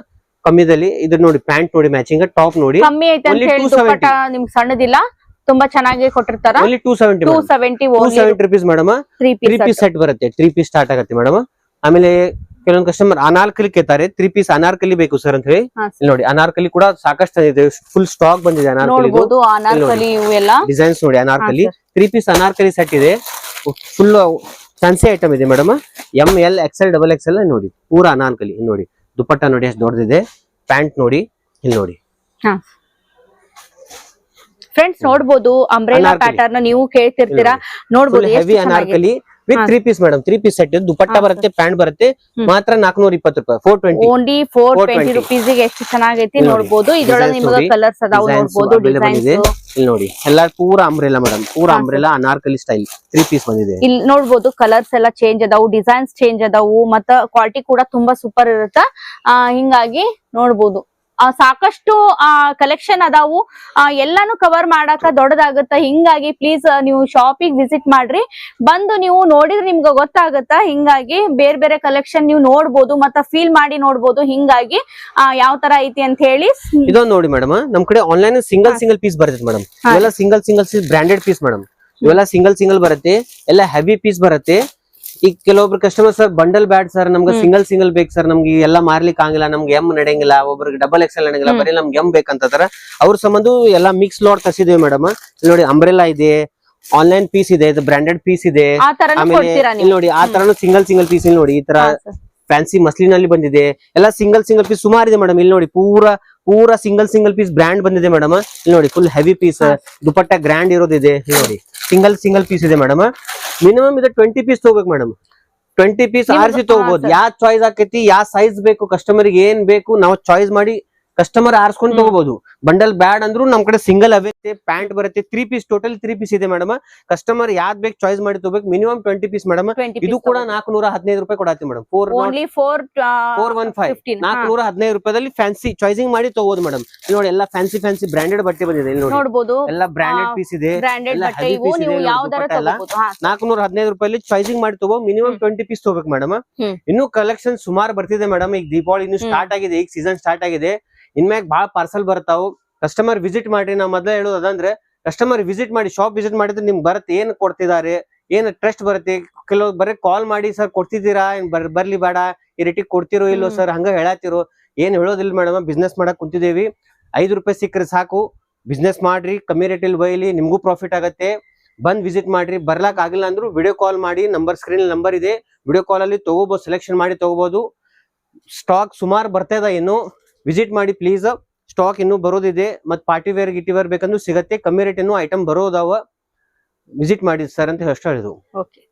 ಕಮ್ಮಿದಲ್ಲಿ ಇದ್ರ ನೋಡಿ ಪ್ಯಾಂಟ್ ನೋಡಿ ಮ್ಯಾಚಿಂಗ್ ಟಾಪ್ ನೋಡಿ. ಕಮ್ಮಿ ಐತೆ ಅಂತ ಹೇಳಿ 270. ನಿಮ್ಗೆ ಸಣ್ಣದಿಲ್ಲ ತುಂಬಾ ಚೆನ್ನಾಗಿ ಕೊಟ್ಟಿರ್ತಾರ. Only two seventy two seventy two seventy rupees madam three three piece piece set ಬರುತ್ತೆ. ತ್ರೀ ಪೀಸ್ ಸ್ಟಾರ್ಟ್ ಆಗುತ್ತೆ ಮೇಡಮ್ ಆಮೇಲೆ ಕೆಲವೊಂದು ಕಸ್ಟಮರ್ ಅನಾರ್ಕಲಿ ಕೇಳ್ತಾರೆ. ತ್ರೀ ಪೀಸ್ ಅನಾರ್ಕಲಿ ಬೇಕು ಸರ್ ಅಂತ ಹೇಳಿ. ನೋಡಿ ಅನಾರ್ಕಲಿ ಕೂಡ ಸಾಕಷ್ಟು ಇದೆ. ಫುಲ್ ಸ್ಟಾಕ್ ಬಂದಿದೆ ಅನಾರ್ಕಲಿ ಡಿಸೈನ್ಸ್ ನೋಡಿ anarkali. Three piece anarkali set ಇದೆ. ಫುಲ್ ಫ್ಯಾನ್ಸಿ ಐಟಮ್ ಇದೆ madam M L XL double XL ನೋಡಿ. ಪೂರ ಅನಾರ್ಕಲಿ ಇಲ್ಲಿ ನೋಡಿ. ದುಪ್ಪಟ್ಟ ನೋಡಿ ಎಷ್ಟು ದೊಡ್ಡದಿದೆ. ಪ್ಯಾಂಟ್ ನೋಡಿ ಇಲ್ಲಿ ನೋಡಿ. ಹಾ. ಫ್ರೆಂಡ್ಸ್ ನೋಡ್ಬೋದು. ಅಂಬ್ರೆಲಾ. ಪ್ಯಾಟರ್ನ್ ನೀವು ಕೇಳ್ತಿರ್ತೀರಾ? ನೋಡ್ಬೋದು. Heavy. Anarkali. With. Three piece madam three piece set dupatta ಬರುತ್ತೆ ಪ್ಯಾಂಟ್ ಬರುತ್ತೆ. ಮಾತ್ರ ನಾಲ್ಕನೂರ ಇಪ್ಪತ್ತು ರೂಪಾಯಿ four twenty only four 420. Twenty ರುಪೀಸ್ಗೆ ಎಷ್ಟು ಚೆನ್ನಾಗೈತಿ ನೋಡಬಹುದು ಇದ್ರೊಳಗೆ ನಿಮಗೆ ನೋಡಿ. ಕಲರ್ಸ್ ಅದಾವ ನೋಡಬಹುದು. ಡಿಸೈನ್ಸ್ ಇಲ್ಲಿ ನೋಡಿ. ಎಲ್ಲ ಪೂರಾ ಅಂಬ್ರೆಲಾ ಮೇಡಮ್ ಪೂರಾ umbrella umbrella anarkali style three piece ಬಂದಿದೆ. ಇಲ್ಲಿ ನೋಡಬಹುದು ಕಲರ್ಸ್ ಎಲ್ಲ ಚೇಂಜ್ ಅದಾವು ಡಿಸೈನ್ಸ್ ಚೇಂಜ್ ಅದಾವು ಮತ್ತ ಕ್ವಾಲಿಟಿ ಕೂಡ ತುಂಬಾ ಸೂಪರ್ ಇರುತ್ತ? ಹಿಂಗಾಗಿ ನೋಡ್ಬೋದು. ಆ ಸಾಕಷ್ಟು ಆ ಕಲೆಕ್ಷನ್ ಅದಾವು. ಎಲ್ಲಾನು ಕವರ್ ಮಾಡಾಕ ದೊಡ್ಡದಾಗತ್ತ? ಹಿಂಗಾಗಿ ಪ್ಲೀಸ್ ನೀವು ಶಾಪಿಗೆ ವಿಸಿಟ್ ಮಾಡ್ರಿ. ಬಂದು ನೀವು ನೋಡಿದ್ರೆ ನಿಮ್ಗೆ ಗೊತ್ತಾಗತ್ತ? ಹಿಂಗಾಗಿ ಬೇರೆ ಬೇರೆ ಕಲೆಕ್ಷನ್ ನೀವು ನೋಡ್ಬೋದು ಮತ್ತ ಫೀಲ್ ಮಾಡಿ ನೋಡ್ಬೋದು. ಹಿಂಗಾಗಿ ಯಾವ ತರ ಐತಿ ಅಂತ ಹೇಳಿ. ಇದೊಂದು ನೋಡಿ ಮೇಡಮ್ ನಮ್ ಕಡೆ ಆನ್ಲೈನ್ ಸಿಂಗಲ್ ಸಿಂಗಲ್ ಪೀಸ್ ಬರುತ್ತೆ ಮೇಡಮ್. ಇವೆಲ್ಲ single single piece branded piece madam ಇವೆಲ್ಲ ಸಿಂಗಲ್ ಸಿಂಗಲ್ ಬರುತ್ತೆ. ಎಲ್ಲ ಹೆವಿ ಪೀಸ್ ಬರುತ್ತೆ. ಈಗ ಕೆಲವೊಬ್ರು ಕಸ್ಟಮರ್ ಸರ್ ಬಂಡಲ್ ಬ್ಯಾಡ್ ಸರ್ ನಮ್ಗೆ ಸಿಂಗಲ್ ಸಿಂಗಲ್ ಬೇಕು ಸರ್ ನಮ್ಗೆ ಎಲ್ಲ ಮಾರ್ಲಿಕ್ಕೆ ಆಗಿಲ್ಲ ನಮ್ಗೆ ಎಂ ನಡೆಯಂಗಿಲ್ಲ ಒಬ್ಬರಿಗೆ ಡಬಲ್ ಎಕ್ಸೆಲ್ ನಡೆಯಂಗಿಲ್ಲ ಹ್ಮ್. ಬರೀ ನಮ್ಗೆ ಎಂ ಬೇಕಂತಾರ ಅವ್ರ ಸಂಬಂಧ ಎಲ್ಲ ಮಿಕ್ಸ್ ಲೋಡ್ ತರಿಸಿದ್ವಿ ಮೇಡಮ್ ನೋಡಿ ಅಂಬ್ರೆಲಾ ಇದೆ ಆನ್ಲೈನ್ ಪೀಸ್ ಇದೆ ಇದು ಬ್ರಾಂಡೆಡ್ ಪೀಸ್ ಇದೆ. ಆಮೇಲೆ ಇಲ್ಲಿ ನೋಡಿ ಆ ತರನು ಸಿಂಗಲ್ ಸಿಂಗಲ್ ಪೀಸ್ ಇಲ್ಲಿ ನೋಡಿ ಈ ತರ ಫ್ಯಾನ್ಸಿ ಮಸ್ಲಿನಲ್ಲಿ ಬಂದಿದೆ. ಎಲ್ಲ ಸಿಂಗಲ್ ಸಿಂಗಲ್ ಪೀಸ್ ಸುಮಾರು ಇದೆ ಮೇಡಮ್ ಇಲ್ಲಿ ನೋಡಿ ಪೂರಾ ಪೂರಾ ಸಿಂಗಲ್ ಸಿಂಗಲ್ ಪೀಸ್ ಬ್ರ್ಯಾಂಡ್ ಬಂದಿದೆ ಮೇಡಮ್ ಇಲ್ಲಿ ನೋಡಿ full heavy piece. Dupatta grand ಇರೋದಿದೆ. ನೋಡಿ ಸಿಂಗಲ್ ಸಿಂಗಲ್ ಪೀಸ್ ಇದೆ ಮೇಡಮ್ ಮಿನಿಮಮ್ ಇದು ಟ್ವೆಂಟಿ ಪೀಸ್ ತಗೋಬೇಕು ಮೇಡಮ್ ಟ್ವೆಂಟಿ ಪೀಸ್ ಆರಿಸಿ ತಗೋಬಹುದು. ಯಾವ ಚಾಯ್ಸ್ ಆಕೈತಿ ಯಾವ ಸೈಜ್ ಬೇಕು ಕಸ್ಟಮರ್ ಏನ್ ಬೇಕು ನಾವು ಚಾಯ್ಸ್ ಮಾಡಿ ಕಸ್ಟಮರ್ ಆರಿಸ್ಕೊಂಡು. ತಗೋಬಹುದು ಬಂಡಲ್ ಬ್ಯಾಡ್ ಅಂದ್ರೂ ನಮ್ ಕಡೆ ಸಿಂಗಲ್ ಅವೈತೆ ಪ್ಯಾಂಟ್ ಬರುತ್ತೆ three piece total three piece ಇದೆ ಮೇಡಮ್ ಕಸ್ಟಮರ್ ಯಾವ್ದ್ ಬೇಕು ಚಾಯ್ಸ್ ಮಾಡಿ ತಗೋಬೇಕು. ಮಿನಿಮಮ್ ಟ್ವೆಂಟಿ ಪೀಸ್ ಮೇಡಮ್ ಇದು ಕೂಡ. ನಾಲ್ಕುನೂರ ಹದಿನೈದು ರೂಪಾಯಿ ಕೊಡತ್ತೆ madam four only four one five ನಾಲ್ಕುನೂರ ಹದಿನೈದು ರೂಪಾಯಿ ಫ್ಯಾನ್ಸಿ ಚಾಯ್ಸಿಂಗ್ ಮಾಡಿ ತಗೋಬಹುದು ಮೇಡಮ್ ನೋಡಿ ಎಲ್ಲ ಫ್ಯಾನ್ಸಿ ಫ್ಯಾನ್ಸಿ ಬ್ರಾಂಡೆಡ್ ಬಟ್ಟೆ ಬಂದಿದೆ ಇಲ್ಲಿ ನೋಡಿ. ನೋಡ್ಬೋದು. ಎಲ್ಲ ಬ್ರಾಂಡೆಡ್ ಪೀಸ್ ಇದೆ. ನಾಲ್ಕುನೂರ ಹದಿನೈದು ರೂಪಾಯಿ ಚಾಯ್ಸಿಂಗ್ ಮಾಡಿ ತಗೋ ಮಿನಿಮಮ್. ಟ್ವೆಂಟಿ ಪೀಸ್ ತಗೋಬೇಕು ಮೇಡಮ್. ಇನ್ನು ಕಲೆಕ್ಷನ್ ಸುಮಾರು ಬರ್ತಿದೆ ಮೇಡಮ್ ಈಗ ದೀಪಾವಳಿ ಇನ್ನು. ಸ್ಟಾರ್ಟ್ ಆಗಿದೆ ಈಗ ಸೀಸನ್ ಸ್ಟಾರ್ಟ್ ಆಗಿದೆ. ಇನ್ಮ್ಯಾಗ ಬಾಳ ಪಾರ್ಸಲ್ ಬರ್ತಾವು. ಕಸ್ಟಮರ್ ವಿಸಿಟ್ ಮಾಡಿ ನಾವು ಮೊದಲೇ ಹೇಳೋದು ಅದಂದ್ರೆ ಕಸ್ಟಮರ್ ವಿಸಿಟ್ ಮಾಡಿ ಶಾಪ್ ವಿಸಿಟ್ ಮಾಡಿದ್ರೆ ನಿಮ್ಗೆ ಬರುತ್ತೆ ಏನ್ ಕೊಡ್ತಿದ್ದಾರೆ ಏನ್ ಟ್ರಸ್ಟ್ ಬರುತ್ತೆ? ಕೆಲವು ಬರೀ ಕಾಲ್ ಮಾಡಿ ಸರ್ ಕೊಡ್ತಿದ್ದೀರಾ? ಏನ್ ಬರ್ ಬರ್ಲಿ ಬೇಡ ಈ ರೇಟಿಗೆ ಕೊಡ್ತಿರೋ ಇಲ್ಲೋ ಸರ್ ಹಂಗ ಹೇಳತ್ತಿರೋ ಏನ್ ಹೇಳೋದಿಲ್ಲ ಮೇಡಮ್ ಬಿಸ್ನೆಸ್ ಮಾಡಕ್ ಕುಂತಿದೇವಿ. ಐದು ರೂಪಾಯಿ ಸಿಕ್ಕರೆ ಸಾಕು ಬಿಸ್ನೆಸ್ ಮಾಡ್ರಿ ಕಮ್ಮಿ ರೇಟಲ್ಲಿ ಬೈಲಿ ನಿಮಗೂ ಪ್ರಾಫಿಟ್ ಆಗತ್ತೆ. ಬಂದ್ ವಿಸಿಟ್ ಮಾಡ್ರಿ ಬರ್ಲಾಕ್ ಆಗಿಲ್ಲ ಅಂದ್ರೂ ವಿಡಿಯೋ ಕಾಲ್ ಮಾಡಿ ನಂಬರ್ ಸ್ಕ್ರೀನ್ ನಂಬರ್ ಇದೆ. ವಿಡಿಯೋ ಕಾಲ್ ಅಲ್ಲಿ ತಗೋಬಹುದು ಸೆಲೆಕ್ಷನ್ ಮಾಡಿ ತಗೋಬಹುದು ಸ್ಟಾಕ್ ಸುಮಾರು ಬರ್ತಾ ಇದೆ ಇನ್ನು. ವಿಸಿಟ್ ಮಾಡಿ ಪ್ಲೀಸ್ ಸ್ಟಾಕ್ ಇನ್ನೂ ಬರೋದಿದೆ. ಮತ್ತೆ ಪಾರ್ಟಿ ವೇರ್ ಗಿಟಿ ವೇರ್ ಬೇಕಂದ್ರೂ ಸಿಗತ್ತೆ. ಕಮ್ಮಿ ರೇಟ್ ಇನ್ನೂ ಐಟಮ್ ಬರೋದಾವ. ವಿಸಿಟ್ ಮಾಡಿ ಸರ್ ಅಂತ ಅಷ್ಟು ಓಕೆ